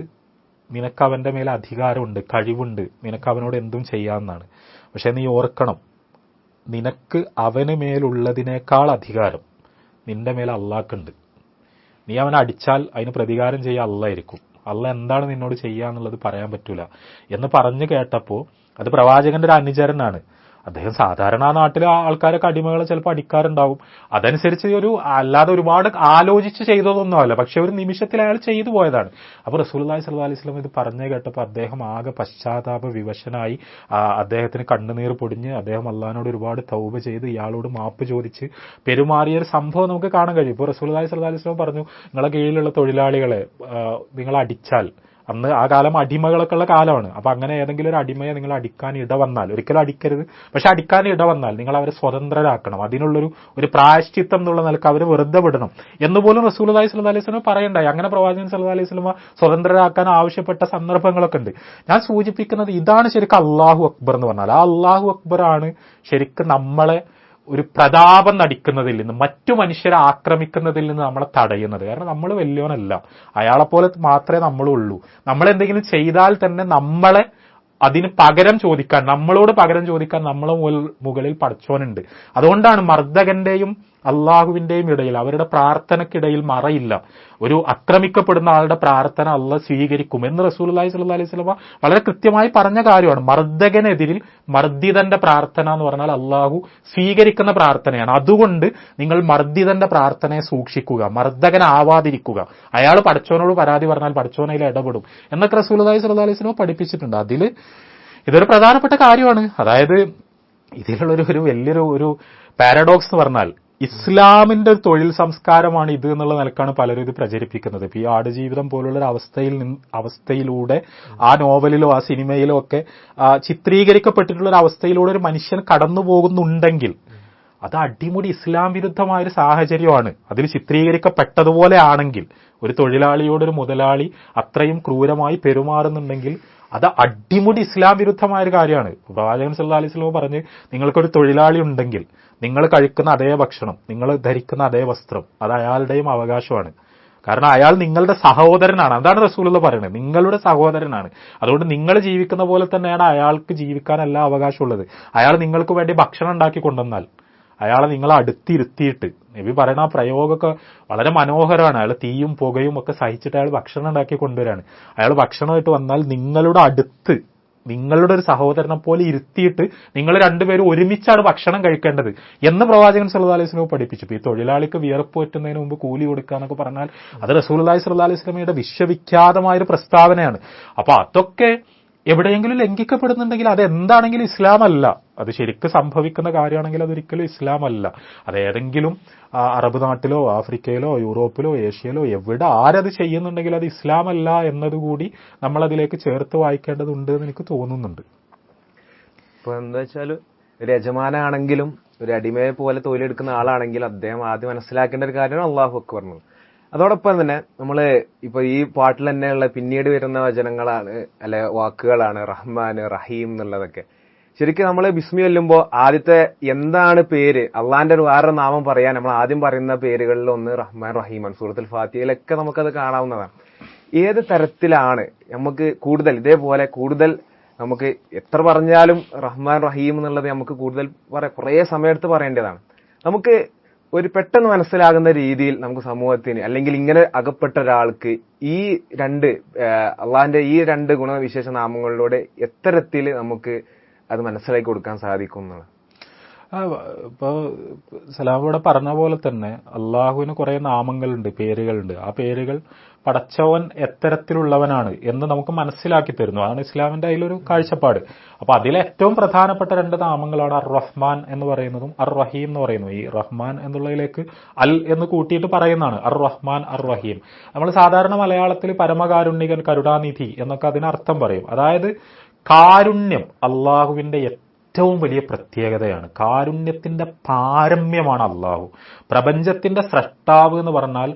നിനക്ക് അവന്റെ മേലെ അധികാരമുണ്ട് കഴിവുണ്ട് നിനക്ക് അവനോട് എന്തും ചെയ്യാമെന്നാണ്. പക്ഷേ നീ ഓർക്കണം നിനക്ക് അവന് മേലുള്ളതിനേക്കാൾ അധികാരം നിന്റെ മേലെ അള്ളാക്കുണ്ട് നീ അവനെ അടിച്ചാൽ അതിന് പ്രതികാരം ചെയ്യാൻ അല്ലായിരിക്കും അല്ല എന്താണ് നിന്നോട് ചെയ്യാന്നുള്ളത് പറയാൻ പറ്റൂല. എന്ന് പറഞ്ഞു കേട്ടപ്പോൾ അത് പ്രവാചകന്റെ ഒരു അനുചരനാണ്. അദ്ദേഹം സാധാരണ ആ നാട്ടിലെ ആൾക്കാരൊക്കെ അടിമകളെ ചിലപ്പോൾ അടിക്കാറുണ്ടാവും. അതനുസരിച്ച് ഒരു അല്ലാതെ ഒരുപാട് ആലോചിച്ച് ചെയ്തതൊന്നുമല്ല. പക്ഷെ ഒരു നിമിഷത്തിൽ അയാൾ ചെയ്തു പോയതാണ്. അപ്പൊ റസൂലി സല്ലാ അലൈഹി സ്വലം ഇത് പറഞ്ഞു കേട്ടപ്പോൾ അദ്ദേഹം ആകെ പശ്ചാത്താപ വിവശനായി. അദ്ദേഹത്തിന് കണ്ണുനീർ പൊടിഞ്ഞ് അദ്ദേഹം അള്ളഹാനോട് ഒരുപാട് തൗബ ചെയ്ത് ഇയാളോട് മാപ്പ് ചോദിച്ച് പെരുമാറിയ ഒരു സംഭവം നമുക്ക് കാണാൻ കഴിയും. ഇപ്പോൾ റസൂലി സല്ലാ അലൈഹി സ്വലം പറഞ്ഞു നിങ്ങളെ കീഴിലുള്ള തൊഴിലാളികളെ നിങ്ങൾ അടിച്ചാൽ അന്ന് ആ കാലം അടിമകളൊക്കെ ഉള്ള കാലമാണ്. അപ്പൊ അങ്ങനെ ഏതെങ്കിലും ഒരു അടിമയെ നിങ്ങൾ അടിക്കാൻ ഇട വന്നാൽ ഒരിക്കലും അടിക്കരുത്. പക്ഷെ അടിക്കാൻ ഇട വന്നാൽ നിങ്ങൾ അവരെ സ്വതന്ത്രരാക്കണം. അതിനുള്ളൊരു ഒരു പ്രായശ്ചിത്തം എന്നുള്ള നിലയ്ക്ക് അവരെ വെറുതെ വിടണം. എന്നുപോലും റസൂൽ അലൈഹി സ്വലം അലൈഹി സ്വലമ പറയണ്ടായി അങ്ങനെ പ്രവാചകൻ സല്ലു അലൈഹി സ്വലമ സ്വതന്ത്രരാക്കാൻ ആവശ്യപ്പെട്ട സന്ദർഭങ്ങളൊക്കെ ഉണ്ട്. ഞാൻ സൂചിപ്പിക്കുന്നത് ഇതാണ് ശരിക്കും അള്ളാഹു അക്ബർ എന്ന് പറഞ്ഞാൽ. ആ അള്ളാഹു അക്ബർ ആണ് ശരിക്കും നമ്മളെ ഒരു പ്രതാപം നടിക്കുന്നതിൽ നിന്ന് മറ്റു മനുഷ്യരെ ആക്രമിക്കുന്നതിൽ നിന്ന് നമ്മളെ തടയുന്നത്. കാരണം നമ്മൾ വലിയവനല്ല. അയാളെപ്പോലെ മാത്രമേ നമ്മളുള്ളൂ. നമ്മൾ എന്തെങ്കിലും ചെയ്താൽ തന്നെ നമ്മളെ അതിന് പകരം ചോദിക്കാൻ നമ്മളോട് പകരം ചോദിക്കാൻ നമ്മളെ മുകളിൽ പഠിച്ചോനുണ്ട് അതുകൊണ്ടാണ് മർദ്ദകന്റെയും അള്ളാഹുവിന്റെയും ഇടയിൽ അവരുടെ പ്രാർത്ഥനക്കിടയിൽ മറയില്ല. ഒരു അക്രമിക്കപ്പെടുന്ന ആളുടെ പ്രാർത്ഥന അള്ള സ്വീകരിക്കും എന്ന് റസൂൽ സ്വല്ലി അലൈഹി സ്വലമ വളരെ കൃത്യമായി പറഞ്ഞ കാര്യമാണ്. മർദ്ദകനെതിരിൽ മർദ്ദിതന്റെ പ്രാർത്ഥന എന്ന് പറഞ്ഞാൽ അള്ളാഹു സ്വീകരിക്കുന്ന പ്രാർത്ഥനയാണ്. അതുകൊണ്ട് നിങ്ങൾ മർദ്ദിതന്റെ പ്രാർത്ഥനയെ സൂക്ഷിക്കുക മർദ്ദകനാവാതിരിക്കുക. അയാൾ പഠിച്ചവനോട് പരാതി പറഞ്ഞാൽ പഠിച്ചവനയിൽ ഇടപെടും എന്നൊക്കെ റസൂൽ അലൈഹി സ്വല്ലി അലൈഹി സ്വലമ പഠിപ്പിച്ചിട്ടുണ്ട്. അതിൽ ഇതൊരു പ്രധാനപ്പെട്ട കാര്യമാണ്. അതായത് ഇതിലുള്ള ഒരു ഒരു വലിയൊരു ഒരു പാരഡോക്സ് എന്ന് പറഞ്ഞാൽ ഇസ്ലാമിന്റെ തൊഴിൽ സംസ്കാരമാണ് ഇത് എന്നുള്ള നിലക്കാണ് പലരും ഇത് പ്രചരിപ്പിക്കുന്നത്. ഇപ്പൊ ഈ ആടുജീവിതം പോലുള്ള ഒരു അവസ്ഥയിൽ നിന്ന് അവസ്ഥയിലൂടെ ആ നോവലിലോ ആ സിനിമയിലോ ഒക്കെ ചിത്രീകരിക്കപ്പെട്ടിട്ടുള്ള ഒരു അവസ്ഥയിലൂടെ ഒരു മനുഷ്യൻ കടന്നു പോകുന്നുണ്ടെങ്കിൽ അത് അടിമുടി ഇസ്ലാം വിരുദ്ധമായ ഒരു സാഹചര്യമാണ്. അതിൽ ചിത്രീകരിക്കപ്പെട്ടതുപോലെ ആണെങ്കിൽ ഒരു തൊഴിലാളിയോട് ഒരു മുതലാളി അത്രയും ക്രൂരമായി പെരുമാറുന്നുണ്ടെങ്കിൽ അത് അടിമുടി ഇസ്ലാം വിരുദ്ധമായ ഒരു കാര്യമാണ് പ്രവാചകൻ സല്ലാ അലൈഹി സ്വലം പറഞ്ഞ് നിങ്ങൾക്കൊരു തൊഴിലാളി ഉണ്ടെങ്കിൽ നിങ്ങൾ കഴിക്കുന്ന അതേ ഭക്ഷണം നിങ്ങൾ ധരിക്കുന്ന അതേ വസ്ത്രം അത് അയാളുടെയും അവകാശമാണ്. കാരണം അയാൾ നിങ്ങളുടെ സഹോദരനാണ്. അതാണ് റസൂലുള്ള പറയുന്നത്. നിങ്ങളുടെ സഹോദരനാണ്. അതുകൊണ്ട് നിങ്ങൾ ജീവിക്കുന്ന പോലെ തന്നെയാണ് അയാൾക്ക് ജീവിക്കാൻ അവകാശമുള്ളത് അയാൾ നിങ്ങൾക്ക് വേണ്ടി ഭക്ഷണം ഉണ്ടാക്കി കൊണ്ടുവന്നാൽ അയാളെ നിങ്ങളെ അടുത്തിരുത്തിയിട്ട് നബി പറയുന്ന ആ പ്രയോഗമൊക്കെ വളരെ മനോഹരമാണ്. അയാൾ തീയും പുകയും ഒക്കെ സഹിച്ചിട്ട് അയാൾ ഭക്ഷണം ഉണ്ടാക്കി കൊണ്ടുവരാണ്. അയാൾ ഭക്ഷണമായിട്ട് വന്നാൽ നിങ്ങളുടെ അടുത്ത് നിങ്ങളുടെ ഒരു സഹോദരനെ പോലെ ഇരുത്തിയിട്ട് നിങ്ങൾ രണ്ടുപേരും ഒരുമിച്ചാണ് ഭക്ഷണം കഴിക്കേണ്ടത് എന്ന് പ്രവാചകൻ സല്ലല്ലാഹു അലൈഹി വസല്ലം പഠിപ്പിച്ചു. ഈ തൊഴിലാളിക്ക് വിയർപ്പ് പറ്റുന്നതിന് മുമ്പ് കൂലി കൊടുക്കുക എന്നൊക്കെ പറഞ്ഞാൽ അത് സ്വല്ലല്ലാഹു അലൈഹി വസല്ലമയുടെ വിശ്വവിഖ്യാതമായ ഒരു പ്രസ്താവനയാണ്. അപ്പൊ അതൊക്കെ എവിടെയെങ്കിലും ലംഘിക്കപ്പെടുന്നുണ്ടെങ്കിൽ അത് എന്താണെങ്കിലും ഇസ്ലാം അല്ല അത് ശരിക്ക് സംഭവിക്കുന്ന കാര്യമാണെങ്കിൽ അതൊരിക്കലും ഇസ്ലാം അല്ല അത് ഏതെങ്കിലും അറബ് നാട്ടിലോ ആഫ്രിക്കയിലോ യൂറോപ്പിലോ ഏഷ്യയിലോ എവിടെ ആരത് ചെയ്യുന്നുണ്ടെങ്കിൽ അത് ഇസ്ലാം അല്ല എന്നതുകൂടി നമ്മൾ അതിലേക്ക് ചേർത്ത് വായിക്കേണ്ടതുണ്ട് എന്ന് എനിക്ക് തോന്നുന്നുണ്ട്. ഇപ്പൊ എന്താ വെച്ചാൽ ഒരു യജമാനാണെങ്കിലും ഒരു അടിമയെ പോലെ തൊഴിലെടുക്കുന്ന ആളാണെങ്കിലും അദ്ദേഹം ആദ്യം മനസ്സിലാക്കേണ്ട ഒരു കാര്യമാണ് അള്ളാഹു പറഞ്ഞത് അതോടൊപ്പം തന്നെ നമ്മൾ ഇപ്പൊ ഈ പാട്ടിൽ തന്നെയുള്ള പിന്നീട് വരുന്ന വചനങ്ങളാണ് അല്ലെ വാക്കുകളാണ് റഹ്മാൻ റഹീം എന്നുള്ളതൊക്കെ. ശരിക്കും നമ്മൾ ബിസ്മി ചൊല്ലുമ്പോൾ ആദ്യത്തെ എന്താണ് പേര്? അള്ളാന്റെ ഒരു വേറെ നാമം പറയാൻ നമ്മൾ ആദ്യം പറയുന്ന പേരുകളിൽ ഒന്ന് റഹ്മാൻ റഹീമൻ സൂറത്തുൽ ഫാത്തിയയിലൊക്കെ നമുക്കത് കാണാവുന്നതാണ്. ഏത് തരത്തിലാണ് നമുക്ക് കൂടുതൽ ഇതേപോലെ കൂടുതൽ നമുക്ക് എത്ര പറഞ്ഞാലും റഹ്മാൻ റഹീം എന്നുള്ളത് നമുക്ക് കൂടുതൽ കുറേ സമയത്ത് പറയേണ്ടതാണ്. നമുക്ക് ഒരു പെട്ടെന്ന് മനസ്സിലാകുന്ന രീതിയിൽ നമുക്ക് സമൂഹത്തിന് അല്ലെങ്കിൽ ഇങ്ങനെ അകപ്പെട്ട ഒരാൾക്ക് ഈ രണ്ട് അള്ളാഹിന്റെ ഈ രണ്ട് ഗുണവിശേഷ നാമങ്ങളിലൂടെ എത്തരത്തിൽ നമുക്ക് അത് മനസ്സിലാക്കി കൊടുക്കാൻ സാധിക്കും എന്നുള്ളത് ആ, ഇപ്പൊ സലാം ഇവിടെ പറഞ്ഞ പോലെ തന്നെ അള്ളാഹുവിന് കുറെ നാമങ്ങളുണ്ട് പേരുകളുണ്ട്. ആ പേരുകൾ പടച്ചവൻ എത്തരത്തിലുള്ളവനാണ് എന്ന് നമുക്ക് മനസ്സിലാക്കി തരുന്നു. അതാണ് ഇസ്ലാമിന്റെ അതിലൊരു കാഴ്ചപ്പാട്. അപ്പോൾ അതിലെ ഏറ്റവും പ്രധാനപ്പെട്ട രണ്ട് നാമങ്ങളാണ് അർ റഹ്മാൻ എന്ന് പറയുന്നതും അർ റഹീം എന്ന് പറയുന്നു ഈ റഹ്മാൻ എന്നുള്ളതിലേക്ക് അൽ എന്ന് കൂട്ടിയിട്ട് പറയുന്നതാണ്. അർ റഹ്മാൻ അർ റഹീം നമ്മൾ സാധാരണ മലയാളത്തിൽ പരമകാരുണ്യകൻ കരുണാനിധി എന്നൊക്കെ അതിന് അർത്ഥം പറയും. അതായത് കാരുണ്യം അള്ളാഹുവിന്റെ ഏറ്റവും വലിയ പ്രത്യേകതയാണ്. കാരുണ്യത്തിന്റെ പാരമ്യമാണ് അള്ളാഹു. പ്രപഞ്ചത്തിന്റെ സ്രഷ്ടാവ് എന്ന് പറഞ്ഞാൽ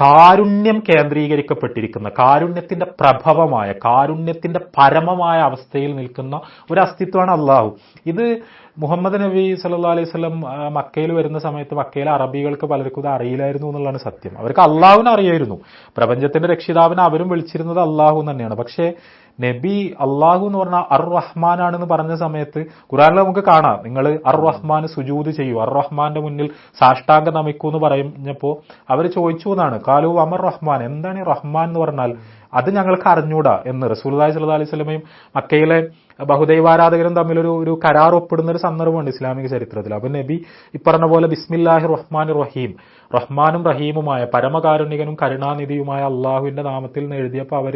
കാരുണ്യം കേന്ദ്രീകരിക്കപ്പെട്ടിരിക്കുന്ന കാരുണ്യത്തിന്റെ പ്രഭവമായ കാരുണ്യത്തിന്റെ പരമമായ അവസ്ഥയിൽ നിൽക്കുന്ന ഒരു അസ്തിത്വമാണ് അള്ളാഹു. ഇത് മുഹമ്മദ് നബി സല്ലാ അലൈഹി സ്വലം മക്കയിൽ വരുന്ന സമയത്ത് മക്കയിലെ അറബികൾക്ക് പലർക്കും ഇത് അറിയില്ലായിരുന്നു എന്നുള്ളതാണ് സത്യം. അവർക്ക് അള്ളാഹുവിനെ അറിയായിരുന്നു. പ്രപഞ്ചത്തിന്റെ രക്ഷിതാവിനെ അവരും വിളിച്ചിരുന്നത് അള്ളാഹു തന്നെയാണ്. പക്ഷേ നബി അള്ളാഹു എന്ന് പറഞ്ഞാൽ അർ റഹ്മാൻ ആണെന്ന് പറഞ്ഞ സമയത്ത് ഖുറാനിൽ നമുക്ക് കാണാം. നിങ്ങൾ അർ റഹ്മാൻ സുജൂത് ചെയ്യൂ. അർ റഹ്മാന്റെ മുന്നിൽ സാഷ്ടാംഗ നമിക്കൂ എന്ന് പറഞ്ഞപ്പോൾ അവർ ചോദിച്ചു എന്നാണ്. കാലു അമർ റഹ്മാൻ എന്താണ് റഹ്മാൻ എന്ന് പറഞ്ഞാൽ? അത് ഞങ്ങൾക്ക് അറിഞ്ഞൂടാ എന്ന് റസൂൽദായ് സല്ലു അലൈഹി സ്വലമയും മക്കയിലെ ബഹുദൈവാരാധകരും തമ്മിലൊരു ഒരു കരാർ ഒപ്പിടുന്ന ഒരു സന്ദർഭമുണ്ട് ഇസ്ലാമിക ചരിത്രത്തിൽ. അപ്പൊ നബി ഇപ്പറഞ്ഞ പറഞ്ഞ പോലെ ബിസ്മില്ലാഹി റഹ്മാൻ റഹീം റഹ്മാനും റഹീമുമായ പരമകാരുണികനും കരുണാനിധിയുമായ അള്ളാഹുവിന്റെ നാമത്തിൽ നിന്ന് എഴുതിയപ്പോൾ അവർ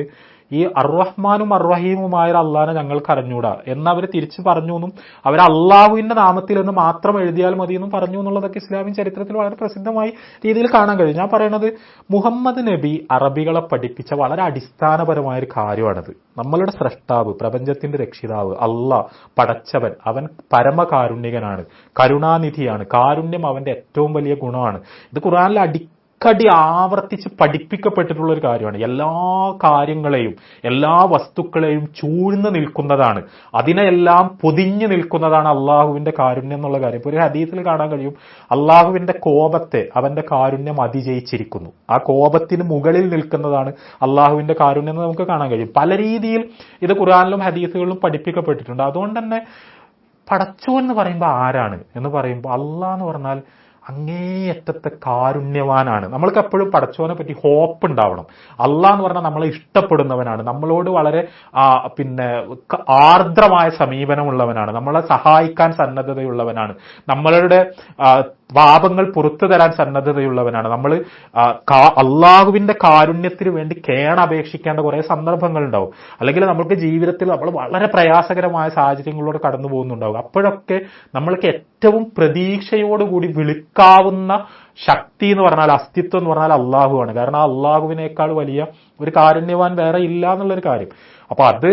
ഈ അർറഹ്മാനും അർറഹീമുമായ അള്ളാഹിനെ ഞങ്ങൾക്ക് അറിഞ്ഞൂടാ എന്ന് അവർ തിരിച്ചു പറഞ്ഞു എന്നും അവർ അള്ളാഹുവിന്റെ നാമത്തിൽ എന്ന് മാത്രം എഴുതിയാൽ മതി എന്നും പറഞ്ഞു എന്നുള്ളതൊക്കെ ഇസ്ലാമിക ചരിത്രത്തിൽ വളരെ പ്രസിദ്ധമായ രീതിയിൽ കാണാൻ കഴിയും. ഞാൻ പറയുന്നത് മുഹമ്മദ് നബി അറബികളെ പഠിപ്പിച്ച വളരെ അടിസ്ഥാനപരമായ ഒരു കാര്യമാണത്. നമ്മളുടെ സ്രഷ്ടാവ് പ്രപഞ്ചത്തിന്റെ രക്ഷിതാവ് അള്ളാഹ് പടച്ചവൻ അവൻ പരമകാരുണ്യകനാണ് കരുണാനിധിയാണ് കാരുണ്യം അവന്റെ ഏറ്റവും വലിയ ഗുണമാണ്. ഇത് ഖുറാനിൽ അടിക്കടി ആവർത്തിച്ച് പഠിപ്പിക്കപ്പെട്ടിട്ടുള്ള ഒരു കാര്യമാണ്. എല്ലാ കാര്യങ്ങളെയും എല്ലാ വസ്തുക്കളെയും ചൂഴ്ന്നു നിൽക്കുന്നതാണ്. അതിനെല്ലാം പൊതിഞ്ഞു നിൽക്കുന്നതാണ് അള്ളാഹുവിന്റെ കാരുണ്യം എന്നുള്ള കാര്യം. ഇപ്പൊ ഒരു ഹദീസിൽ കാണാൻ കഴിയും. അള്ളാഹുവിന്റെ കോപത്തെ അവന്റെ കാരുണ്യം അതിജയിച്ചിരിക്കുന്നു. ആ കോപത്തിന് മുകളിൽ നിൽക്കുന്നതാണ് അള്ളാഹുവിന്റെ കാരുണ്യം എന്ന് നമുക്ക് കാണാൻ കഴിയും. പല രീതിയിൽ ഇത് ഖുറാനിലും ഹദീസുകളിലും പഠിപ്പിക്കപ്പെട്ടിട്ടുണ്ട്. അതുകൊണ്ട് തന്നെ പടച്ചു എന്ന് പറയുമ്പോൾ ആരാണ് എന്ന് പറയുമ്പോൾ അള്ളാഹ് എന്ന് പറഞ്ഞാൽ അങ്ങേയറ്റത്തെ കാരുണ്യവാനാണ്. നമ്മൾക്ക് എപ്പോഴും പടച്ചോനെ പറ്റി ഹോപ്പ് ഉണ്ടാവണം. അള്ളാഹ് എന്ന് പറഞ്ഞാൽ നമ്മളെ ഇഷ്ടപ്പെടുന്നവനാണ്. നമ്മളോട് വളരെ പിന്നെ ആർദ്രമായ സമീപനമുള്ളവനാണ്. നമ്മളെ സഹായിക്കാൻ സന്നദ്ധതയുള്ളവനാണ്. നമ്മളുടെ പാപങ്ങൾ പുറത്തു തരാൻ സന്നദ്ധതയുള്ളവനാണ്. നമ്മൾ അള്ളാഹുവിന്റെ കാരുണ്യത്തിന് വേണ്ടി കേണപേക്ഷിക്കേണ്ട കുറേ സന്ദർഭങ്ങൾ ഉണ്ടാവും അല്ലെങ്കിൽ നമ്മൾക്ക് ജീവിതത്തിൽ നമ്മൾ വളരെ പ്രയാസകരമായ സാഹചര്യങ്ങളിലൂടെ കടന്നു പോകുന്നുണ്ടാവും. അപ്പോഴൊക്കെ നമ്മൾക്ക് ഏറ്റവും പ്രതീക്ഷയോടുകൂടി വിളിക്കാവുന്ന ശക്തി എന്ന് പറഞ്ഞാൽ അസ്തിത്വം എന്ന് പറഞ്ഞാൽ അള്ളാഹുവാണ്. കാരണം അള്ളാഹുവിനേക്കാൾ വലിയ ഒരു കാരുണ്യവാൻ വേറെ ഇല്ല എന്നുള്ളൊരു കാര്യം. അപ്പൊ അത്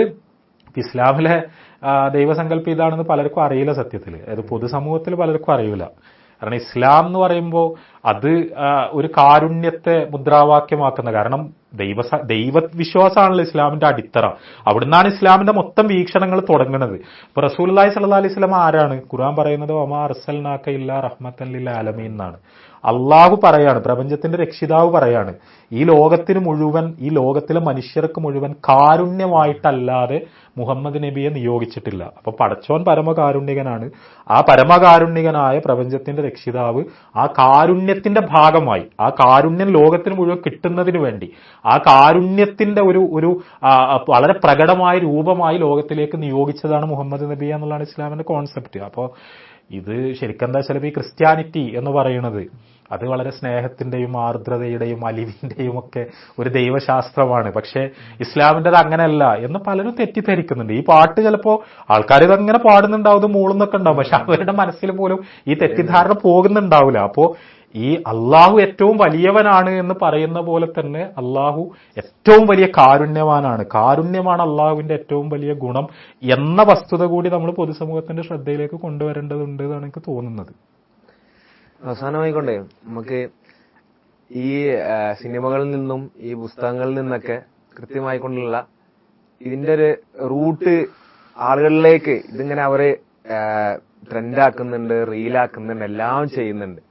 ഇസ്ലാമിലെ ദൈവസങ്കല്പം ഇതാണെന്ന് പലർക്കും അറിയില്ല സത്യത്തിൽ അത് പൊതുസമൂഹത്തിൽ പലർക്കും അറിയില്ല. കാരണം ഇസ്ലാം എന്ന് പറയുമ്പോൾ അത് ഒരു കാരുണ്യത്തെ മുദ്രാവാക്യമാക്കുന്ന കാരണം ദൈവ ദൈവവിശ്വാസമാണല്ലോ ഇസ്ലാമിന്റെ അടിത്തറ. അവിടുന്നാണ് ഇസ്ലാമിന്റെ മൊത്തം വീക്ഷണങ്ങൾ തുടങ്ങുന്നത്. ഇപ്പൊ റസൂലി സല്ലാ അലൈഹി സ്വലം ആരാണ്? ഖുർആൻ പറയുന്നത് ഒമാ അർസൽനാക്ക ഇല്ല റഹ്മത്തൻ ലിൽ ആലമീൻ എന്നാണ്. അള്ളാഹു പറയാണ് പ്രപഞ്ചത്തിന്റെ രക്ഷിതാവ് പറയാണ് ഈ ലോകത്തിന് മുഴുവൻ ഈ ലോകത്തിലെ മനുഷ്യർക്ക് മുഴുവൻ കാരുണ്യമായിട്ടല്ലാതെ മുഹമ്മദ് നബിയെ നിയോഗിച്ചിട്ടില്ല. അപ്പൊ പടച്ചോൻ പരമകാരുണ്യകനാണ്. ആ പരമകാരുണ്യകനായ പ്രപഞ്ചത്തിന്റെ രക്ഷിതാവ് ആ കാരുണ്യത്തിന്റെ ഭാഗമായി ആ കാരുണ്യം ലോകത്തിന് മുഴുവൻ കിട്ടുന്നതിന് വേണ്ടി ആ കാരുണ്യത്തിന്റെ ഒരു ഒരു വളരെ പ്രകടമായ രൂപമായി ലോകത്തിലേക്ക് നിയോഗിച്ചതാണ് മുഹമ്മദ് നബി എന്നുള്ളതാണ് ഇസ്ലാമിന്റെ കോൺസെപ്റ്റ് അപ്പോൾ ഇത് ശരിക്കും എന്താ വെച്ചാൽ ഈ ക്രിസ്ത്യാനിറ്റി എന്ന് പറയുന്നത് അത് വളരെ സ്നേഹത്തിന്റെയും ആർദ്രതയുടെയും അലിവിന്റെയും ഒക്കെ ഒരു ദൈവശാസ്ത്രമാണ്. പക്ഷേ ഇസ്ലാമിന്റെത് അങ്ങനെയല്ല എന്ന് പലരും തെറ്റിദ്ധരിക്കുന്നുണ്ട്. ഈ പാട്ട് ചിലപ്പോൾ ആൾക്കാർ ഇതങ്ങനെ പാടുന്നുണ്ടാവും ഇത് മൂളുന്നൊക്കെ ഉണ്ടാവും. പക്ഷെ അവരുടെ മനസ്സിൽ പോലും ഈ തെറ്റിദ്ധാരണ പോകുന്നുണ്ടാവില്ല. അപ്പോൾ ഈ അള്ളാഹു ഏറ്റവും വലിയവനാണ് എന്ന് പറയുന്ന പോലെ തന്നെ അള്ളാഹു ഏറ്റവും വലിയ കാരുണ്യവാനാണ്. കാരുണ്യമാണ് അള്ളാഹുവിന്റെ ഏറ്റവും വലിയ ഗുണം എന്ന വസ്തുത കൂടി നമ്മൾ പൊതുസമൂഹത്തിന്റെ ശ്രദ്ധയിലേക്ക് കൊണ്ടുവരേണ്ടതുണ്ട് എന്നാണ് എനിക്ക് തോന്നുന്നത്. അവസാനമായിക്കൊണ്ടേ നമുക്ക് ഈ സിനിമകളിൽ നിന്നും ഈ പുസ്തകങ്ങളിൽ നിന്നൊക്കെ കൃത്യമായിക്കൊണ്ടുള്ള ഇതിന്റെ ഒരു റൂട്ട് ആളുകളിലേക്ക് ഇതിങ്ങനെ അവർ ട്രെൻഡാക്കുന്നുണ്ട് റീലാക്കുന്നുണ്ട് എല്ലാം ചെയ്യുന്നുണ്ട്.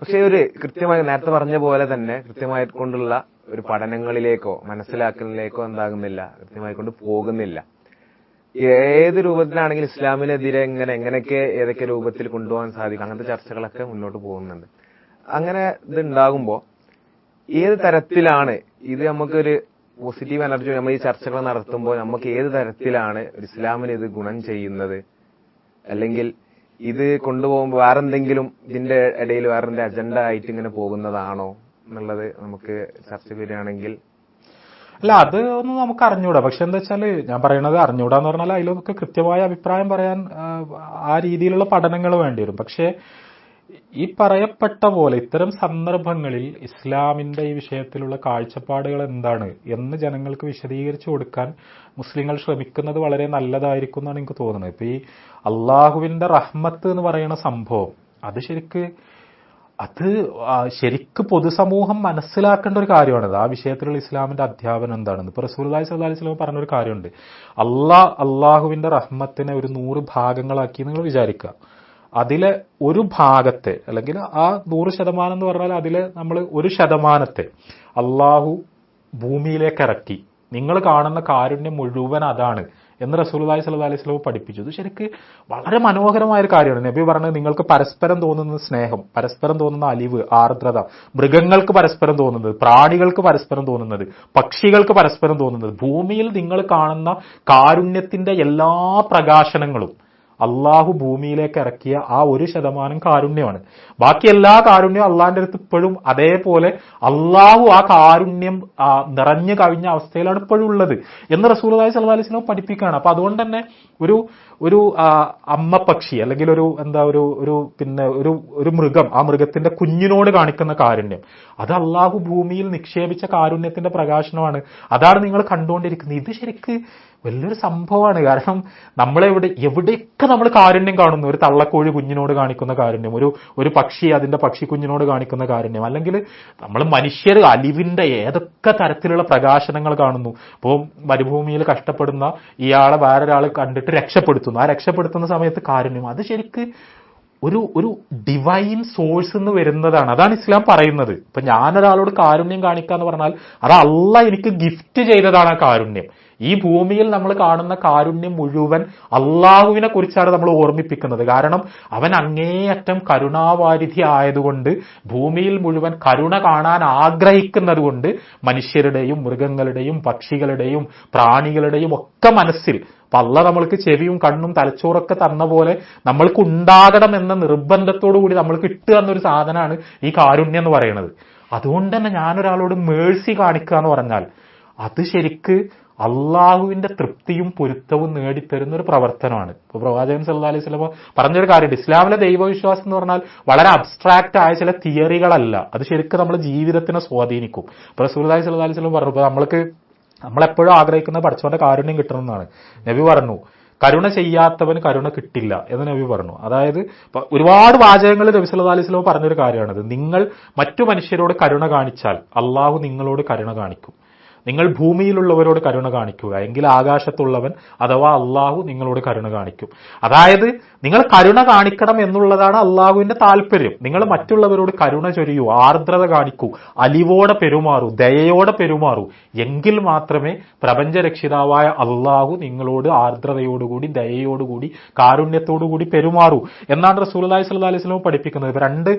പക്ഷെ ഒരു കൃത്യമായി നേരത്തെ പറഞ്ഞ പോലെ തന്നെ കൃത്യമായിക്കൊണ്ടുള്ള ഒരു പഠനങ്ങളിലേക്കോ മനസ്സിലാക്കലിലേക്കോ എന്താകുന്നില്ല കൃത്യമായിക്കൊണ്ട് പോകുന്നില്ല. ഏത് രൂപത്തിലാണെങ്കിലും ഇസ്ലാമിനെതിരെ എങ്ങനെ എങ്ങനെയൊക്കെ ഏതൊക്കെ രൂപത്തിൽ കൊണ്ടുപോകാൻ സാധിക്കും അങ്ങനത്തെ ചർച്ചകളൊക്കെ മുന്നോട്ട് പോകുന്നുണ്ട്. അങ്ങനെ ഇത് ഉണ്ടാകുമ്പോ ഏത് തരത്തിലാണ് ഇത് നമുക്കൊരു പോസിറ്റീവ് എനർജി നമ്മൾ ഈ ചർച്ചകൾ നടത്തുമ്പോൾ നമുക്ക് ഏത് തരത്തിലാണ് ഇസ്ലാമിന് ഇത് ഗുണം ചെയ്യുന്നത്? അല്ലെങ്കിൽ ഇത് കൊണ്ടുപോകുമ്പോൾ വേറെന്തെങ്കിലും ഇതിന്റെ ഇടയിൽ വേറെ അജണ്ട ആയിട്ട് ഇങ്ങനെ പോകുന്നതാണോ എന്നുള്ളത് നമുക്ക് ചർച്ച വരികയാണെങ്കിൽ അല്ല അത് ഒന്നും നമുക്ക് അറിഞ്ഞൂടാ. പക്ഷെ എന്താ വെച്ചാൽ ഞാൻ പറയണത് അറിഞ്ഞുകൂടാന്ന് പറഞ്ഞാൽ അതിലൊക്കെ കൃത്യമായ അഭിപ്രായം പറയാൻ ആ രീതിയിലുള്ള പഠനങ്ങൾ വേണ്ടി വരും. പക്ഷേ ഈ പറയപ്പെട്ട പോലെ ഇത്തരം സന്ദർഭങ്ങളിൽ ഇസ്ലാമിന്റെ ഈ വിഷയത്തിലുള്ള കാഴ്ചപ്പാടുകൾ എന്താണ് എന്ന് ജനങ്ങൾക്ക് വിശദീകരിച്ചു കൊടുക്കാൻ മുസ്ലിങ്ങൾ ശ്രമിക്കുന്നത് വളരെ നല്ലതായിരിക്കും എന്നാണ് എനിക്ക് തോന്നുന്നത്. ഇപ്പൊ ഈ അള്ളാഹുവിന്റെ റഹ്മത്ത് എന്ന് പറയുന്ന സംഭവം അത് ശരിക്ക് അത് ശരിക്ക് പൊതുസമൂഹം മനസ്സിലാക്കേണ്ട ഒരു കാര്യമാണത്. ആ വിഷയത്തിലുള്ള ഇസ്ലാമിന്റെ അധ്യാപനം എന്താണെന്ന്. ഇപ്പൊ റസൂലി സല്ലി പറഞ്ഞ പറഞ്ഞൊരു കാര്യമുണ്ട്. അള്ളാഹ് അള്ളാഹുവിന്റെ റഹ്മത്തിനെ ഒരു നൂറ് ഭാഗങ്ങളാക്കി നിങ്ങൾ വിചാരിക്കുക. അതിലെ ഒരു ഭാഗത്തെ അല്ലെങ്കിൽ ആ നൂറ് ശതമാനം എന്ന് പറഞ്ഞാൽ അതിലെ നമ്മൾ ഒരു ശതമാനത്തെ അള്ളാഹു ഭൂമിയിലേക്ക് ഇറക്കി. നിങ്ങൾ കാണുന്ന കാരുണ്യം മുഴുവൻ അതാണ്. എന്ന് റസൂലുള്ളാഹി സല്ലാ അലൈഹി വസല്ലം പഠിപ്പിച്ചു ഇത് ശരിക്ക് വളരെ മനോഹരമായ ഒരു കാര്യമാണ്. നബി പറഞ്ഞത് നിങ്ങൾക്ക് പരസ്പരം തോന്നുന്ന സ്നേഹം പരസ്പരം തോന്നുന്ന അലിവ് ആർദ്രത മൃഗങ്ങൾക്ക് പരസ്പരം തോന്നുന്നത് പ്രാണികൾക്ക് പരസ്പരം തോന്നുന്നത് പക്ഷികൾക്ക് പരസ്പരം തോന്നുന്നത് ഭൂമിയിൽ നിങ്ങൾ കാണുന്ന കാരുണ്യത്തിന്റെ എല്ലാ പ്രകാശനങ്ങളും അള്ളാഹു ഭൂമിയിലേക്ക് ഇറക്കിയ ആ ഒരു ശതമാനം കാരുണ്യമാണ്. ബാക്കി എല്ലാ കാരുണ്യവും അള്ളാഹിന്റെ അടുത്ത് ഇപ്പോഴും അതേപോലെ അള്ളാഹു ആ കാരുണ്യം നിറഞ്ഞു കവിഞ്ഞ അവസ്ഥയിലാണ് ഇപ്പോഴും ഉള്ളത് എന്ന് റസൂൽ അലൈഹി സ്വലാ അലൈഹി സ്വലം പഠിപ്പിക്കുകയാണ്. അപ്പൊ അതുകൊണ്ട് തന്നെ ഒരു ഒരു അമ്മ പക്ഷി അല്ലെങ്കിൽ ഒരു എന്താ ഒരു ഒരു പിന്നെ ഒരു ഒരു മൃഗം ആ മൃഗത്തിന്റെ കുഞ്ഞിനോട് കാണിക്കുന്ന കാരുണ്യം അത് അള്ളാഹു ഭൂമിയിൽ നിക്ഷേപിച്ച കാരുണ്യത്തിന്റെ പ്രകാശനമാണ്. അതാണ് നിങ്ങൾ കണ്ടുകൊണ്ടിരിക്കുന്നത്. ഇത് ശരിക്ക് വലിയൊരു സംഭവമാണ്. കാരണം നമ്മളെവിടെ എവിടെയൊക്കെ നമ്മൾ കാരുണ്യം കാണുന്നു. ഒരു തള്ളക്കോഴി കുഞ്ഞിനോട് കാണിക്കുന്ന കാരുണ്യം ഒരു ഒരു പക്ഷി അതിന്റെ പക്ഷി കുഞ്ഞിനോട് കാണിക്കുന്ന കാരുണ്യം. അല്ലെങ്കിൽ നമ്മൾ മനുഷ്യർ അലിവിന്റെ ഏതൊക്കെ തരത്തിലുള്ള പ്രകാശനങ്ങൾ കാണുന്നു. ഇപ്പോൾ മരുഭൂമിയിൽ കഷ്ടപ്പെടുന്ന ഇയാളെ വേറൊരാൾ കണ്ടിട്ട് രക്ഷപ്പെടുത്തുന്നു. ആ രക്ഷപ്പെടുത്തുന്ന സമയത്ത് കാരുണ്യം. അത് ശരിക്ക് ഒരു ഒരു ഡിവൈൻ സോഴ്സ് എന്ന് വരുന്നതാണ്. അതാണ് ഇസ്ലാം പറയുന്നത്. ഇപ്പൊ ഞാനൊരാളോട് കാരുണ്യം കാണിക്കുക എന്ന് പറഞ്ഞാൽ അത് അല്ല എനിക്ക് ഗിഫ്റ്റ് ചെയ്തതാണ് ആ കാരുണ്യം. ഈ ഭൂമിയിൽ നമ്മൾ കാണുന്ന കാരുണ്യം മുഴുവൻ അള്ളാഹുവിനെ കുറിച്ചാണ് നമ്മൾ ഓർമ്മിപ്പിക്കുന്നത്. കാരണം അവൻ അങ്ങേയറ്റം കരുണാവാരിധി ആയതുകൊണ്ട് ഭൂമിയിൽ മുഴുവൻ കരുണ കാണാൻ ആഗ്രഹിക്കുന്നത് കൊണ്ട് മനുഷ്യരുടെയും മൃഗങ്ങളുടെയും പക്ഷികളുടെയും പ്രാണികളുടെയും ഒക്കെ മനസ്സിൽ പള്ള നമ്മൾക്ക് ചെവിയും കണ്ണും തലച്ചോറൊക്കെ തന്ന പോലെ നമ്മൾക്ക് ഉണ്ടാകണം എന്ന നിർബന്ധത്തോടു കൂടി നമ്മൾക്ക് കിട്ടുക തന്നൊരു സാധനമാണ് ഈ കാരുണ്യം എന്ന് പറയുന്നത്. അതുകൊണ്ട് തന്നെ ഞാനൊരാളോട് മേഴ്സി കാണിക്കുക എന്ന് പറഞ്ഞാൽ അത് ശരിക്ക് അള്ളാഹുവിന്റെ തൃപ്തിയും പൊരുത്തവും നേടിത്തരുന്ന ഒരു പ്രവർത്തനമാണ്. ഇപ്പൊ പ്രവാചകൻ സല്ലാ അലൈഹി സ്വലമ പറഞ്ഞൊരു കാര്യമുണ്ട്. ഇസ്ലാമിലെ ദൈവവിശ്വാസം എന്ന് പറഞ്ഞാൽ വളരെ അബ്സ്ട്രാക്റ്റ് ആയ ചില തിയറികളല്ല. അത് ശരിക്കും നമ്മുടെ ജീവിതത്തിനെ സ്വാധീനിക്കും. ഇപ്പൊ റസൂൽ അലൈഹി സ്വല്ലാ അലൈഹി സ്വലം പറഞ്ഞു ഇപ്പൊ നമ്മൾക്ക് നമ്മളെപ്പോഴും ആഗ്രഹിക്കുന്ന പഠിച്ചവന്റെ കാരുണ്യം കിട്ടണമെന്നാണ് നബി പറഞ്ഞു കരുണ ചെയ്യാത്തവന് കരുണ കിട്ടില്ല എന്ന് നബി പറഞ്ഞു. അതായത് ഒരുപാട് വാചകങ്ങൾ നബി സല്ലു അലൈഹി സ്വലം പറഞ്ഞൊരു കാര്യമാണത്. നിങ്ങൾ മറ്റു മനുഷ്യരോട് കരുണ കാണിച്ചാൽ അള്ളാഹു നിങ്ങളോട് കരുണ കാണിക്കും. നിങ്ങൾ ഭൂമിയിലുള്ളവരോട് കരുണ കാണിക്കുക. എങ്കിൽ ആകാശത്തുള്ളവൻ അഥവാ അള്ളാഹു നിങ്ങളോട് കരുണ കാണിക്കും. അതായത് നിങ്ങൾ കരുണ കാണിക്കണം എന്നുള്ളതാണ് അള്ളാഹുവിന്റെ താല്പര്യം. നിങ്ങൾ മറ്റുള്ളവരോട് കരുണ ചൊരിയൂ ആർദ്രത കാണിക്കൂ അലിവോടെ പെരുമാറൂ ദയയോടെ പെരുമാറൂ. എങ്കിൽ മാത്രമേ പ്രപഞ്ചരക്ഷിതാവായ അള്ളാഹു നിങ്ങളോട് ആർദ്രതയോടുകൂടി ദയയോടുകൂടി കാരുണ്യത്തോടുകൂടി പെരുമാറൂ. എന്നാണ് റസൂലി സ്വല്ലാ അലൈഹി സ്വലം പഠിപ്പിക്കുന്നത്. ഇപ്പൊ രണ്ട്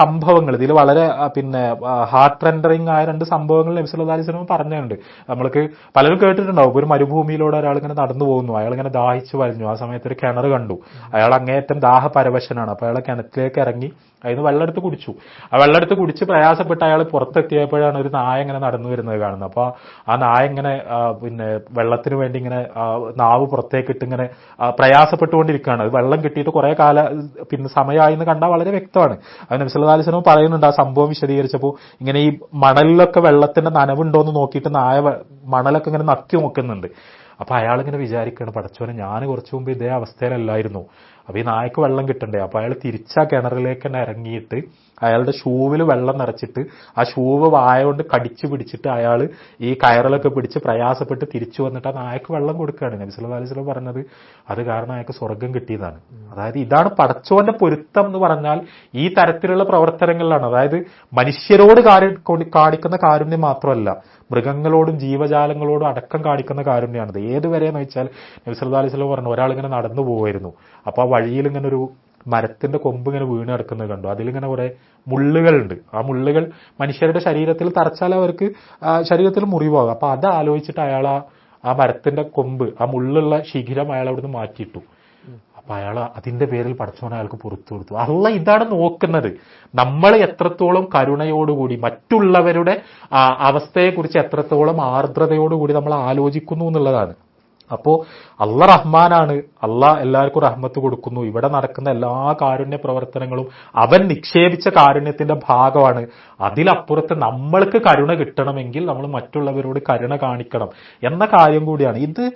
സംഭവങ്ങൾ. ഇതിൽ വളരെ പിന്നെ ഹാർട്ട് റെൻഡറിങ് ആയ രണ്ട് സംഭവങ്ങൾ നബി സ്വല്ലാ അലൈഹി വസല്ലം പറഞ്ഞിട്ടുണ്ട്. നമ്മൾക്ക് പലരും കേട്ടിട്ടുണ്ടാവും. ഒരു മരുഭൂമിയിലൂടെ ഒരാൾ ഇങ്ങനെ നടന്നു പോകുന്നു. അയാൾ ഇങ്ങനെ ദാഹിച്ചു വരഞ്ഞു ആ സമയത്ത് ഒരു കിണർ കണ്ടു. അയാൾ അങ്ങേയറ്റം ദാഹപരവശനാണ്. അപ്പൊ അയാൾ കിണറ്റിലേക്ക് ഇറങ്ങി അതിന് വെള്ളമെടുത്ത് കുടിച്ചു. ആ വെള്ളമെടുത്ത് കുടിച്ച് പ്രയാസപ്പെട്ട് അയാൾ പുറത്തെത്തിയപ്പോഴാണ് ഒരു നായ ഇങ്ങനെ നടന്നു വരുന്നത് കാണുന്നത്. അപ്പോൾ ആ നായ ഇങ്ങനെ പിന്നെ വെള്ളത്തിന് വേണ്ടി ഇങ്ങനെ നാവ് പുറത്തേക്കിട്ട് ഇങ്ങനെ പ്രയാസപ്പെട്ടുകൊണ്ടിരിക്കുകയാണ്. അത് വെള്ളം കിട്ടിയിട്ട് കുറേ കാല പിന്നെ സമയമായി എന്ന് കണ്ടാൽ വളരെ വ്യക്തമാണ്. അത് നബ്സല്ലാസ്ലം പറയുന്നുണ്ട് ആ സംഭവം വിശദീകരിച്ചപ്പോൾ ഇങ്ങനെ ഈ മണലിലൊക്കെ വെള്ളത്തിന്റെ നനവുണ്ടോ എന്ന് നോക്കിയിട്ട് നായ മണലൊക്കെ ഇങ്ങനെ നക്കി നോക്കുന്നുണ്ട്. അപ്പൊ അയാൾ ഇങ്ങനെ വിചാരിക്കുകയാണ് പടച്ചോനെ ഞാൻ കുറച്ചു മുമ്പ് ഇതേ അവസ്ഥയിലല്ലായിരുന്നു. അപ്പോൾ ഈ നായക്ക് വെള്ളം കിട്ടണ്ടേ? അപ്പോൾ അയാൾ തിരിച്ചാ കിണറിലേക്ക് തന്നെ ഇറങ്ങിയിട്ട് അയാളുടെ ഷൂവിൽ വെള്ളം നിറച്ചിട്ട് ആ ഷൂവ് വായ കൊണ്ട് കടിച്ചു പിടിച്ചിട്ട് അയാൾ ഈ കയറിലൊക്കെ പിടിച്ച് പ്രയാസപ്പെട്ട് തിരിച്ചു വന്നിട്ട് ആ നായക്ക് വെള്ളം കൊടുക്കുകയാണ്. നബി സല്ലല്ലാഹു അലൈഹി വസല്ലം പറഞ്ഞത് അത് കാരണം അയാൾക്ക് സ്വർഗം കിട്ടിയതാണ്. അതായത് ഇതാണ് പടച്ചോന്റെ പൊരുത്തം എന്ന് പറഞ്ഞാൽ ഈ തരത്തിലുള്ള പ്രവർത്തനങ്ങളിലാണ്. അതായത് മനുഷ്യരോട് കാണിക്കുന്ന കാരുണ്യം മാത്രമല്ല മൃഗങ്ങളോടും ജീവജാലങ്ങളോടും അടക്കം കാണിക്കുന്ന കാരുണ്യമാണിത്. ഏതുവരെയെന്ന് വെച്ചാൽ നബി സല്ലല്ലാഹു അലൈഹി വസല്ലം പറഞ്ഞു ഒരാൾ ഇങ്ങനെ നടന്നു പോകുമായിരുന്നു അപ്പോൾ ആ വഴിയിൽ ഇങ്ങനെ ഒരു മരത്തിന്റെ കൊമ്പ് ഇങ്ങനെ വീണ് കിടക്കുന്നത് കണ്ടു. അതിലിങ്ങനെ കുറെ മുള്ളുകളുണ്ട്. ആ മുള്ളുകൾ മനുഷ്യരുടെ ശരീരത്തിൽ തറച്ചാൽ അവർക്ക് ശരീരത്തിൽ മുറിവാകും. അപ്പോൾ അത് ആലോചിച്ചിട്ട് അയാൾ ആ മരത്തിന്റെ കൊമ്പ് ആ മുള്ളുള്ള ശിഖിരം അയാൾ അവിടുന്ന് മാറ്റിയിട്ടു. അപ്പൊ അയാൾ അതിന്റെ പേരിൽ പഠിച്ചവൻ അയാൾക്ക് പുറത്തു കൊടുത്തു. അല്ല ഇതാണ് നോക്കുന്നത്. നമ്മൾ എത്രത്തോളം കരുണയോടുകൂടി മറ്റുള്ളവരുടെ അവസ്ഥയെക്കുറിച്ച് എത്രത്തോളം ആർദ്രതയോടുകൂടി നമ്മൾ ആലോചിക്കുന്നു എന്നുള്ളതാണ്. അപ്പോ അല്ല റഹ്മാനാണ് അല്ല എല്ലാവർക്കും റഹ്മത്ത് കൊടുക്കുന്നു. ഇവിടെ നടക്കുന്ന എല്ലാ കാരുണ്യ പ്രവർത്തനങ്ങളും അവൻ നിക്ഷേപിച്ച കാരുണ്യത്തിന്റെ ഭാഗമാണ്. അതിലപ്പുറത്ത് നമ്മൾക്ക് കരുണ കിട്ടണമെങ്കിൽ നമ്മൾ മറ്റുള്ളവരോട് കരുണ കാണിക്കണം എന്ന കാര്യം കൂടിയാണ്. ഇത്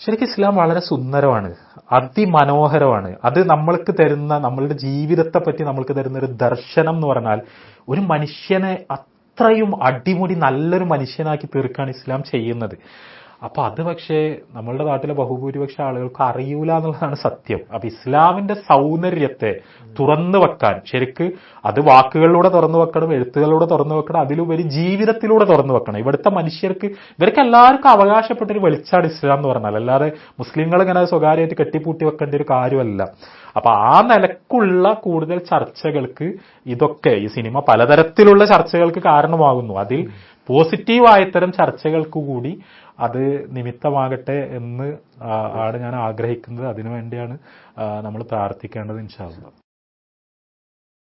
ശരിക്കും ഇസ്ലാം വളരെ സുന്ദരമാണ് അതിമനോഹരമാണ്. അത് നമ്മൾക്ക് തരുന്ന നമ്മളുടെ ജീവിതത്തെ പറ്റി നമ്മൾക്ക് തരുന്ന ഒരു ദർശനം എന്ന് പറഞ്ഞാൽ ഒരു മനുഷ്യനെ അത്രയും അടിമുടി നല്ലൊരു മനുഷ്യനാക്കി തീർക്കാണ് ഇസ്ലാം ചെയ്യുന്നത്. അപ്പൊ അത് പക്ഷേ നമ്മളുടെ നാട്ടിലെ ബഹുഭൂരിപക്ഷ ആളുകൾക്ക് അറിയൂല എന്നുള്ളതാണ് സത്യം. അപ്പൊ ഇസ്ലാമിന്റെ സൗന്ദര്യത്തെ തുറന്നു വെക്കാൻ ശരിക്ക് അത് വാക്കുകളിലൂടെ തുറന്നു വെക്കണം എഴുത്തുകളിലൂടെ തുറന്നു വെക്കണം അതിലുപരി ജീവിതത്തിലൂടെ തുറന്നു വെക്കണം. ഇവിടുത്തെ മനുഷ്യർക്ക് ഇവർക്ക് എല്ലാവർക്കും അവകാശപ്പെട്ടൊരു വെളിച്ചാണ് ഇസ്ലാം എന്ന് പറഞ്ഞാൽ. അല്ലാതെ മുസ്ലിങ്ങൾ ഇങ്ങനെ സ്വകാര്യമായിട്ട് കെട്ടിപ്പൂട്ടി വെക്കേണ്ട ഒരു കാര്യമല്ല. അപ്പൊ ആ നിലക്കുള്ള കൂടുതൽ ചർച്ചകൾക്ക് ഇതൊക്കെ ഈ സിനിമ പലതരത്തിലുള്ള ചർച്ചകൾക്ക് കാരണമാകുന്നു. അതിൽ പോസിറ്റീവായ ഇത്തരം ചർച്ചകൾക്ക് കൂടി അത് നിമിത്തമാകട്ടെ എന്ന് ആണ് ഞാൻ ആഗ്രഹിക്കുന്നത്. അതിനു വേണ്ടിയാണ് നമ്മൾ പ്രാർത്ഥിക്കേണ്ടത് ഇൻഷാല്ല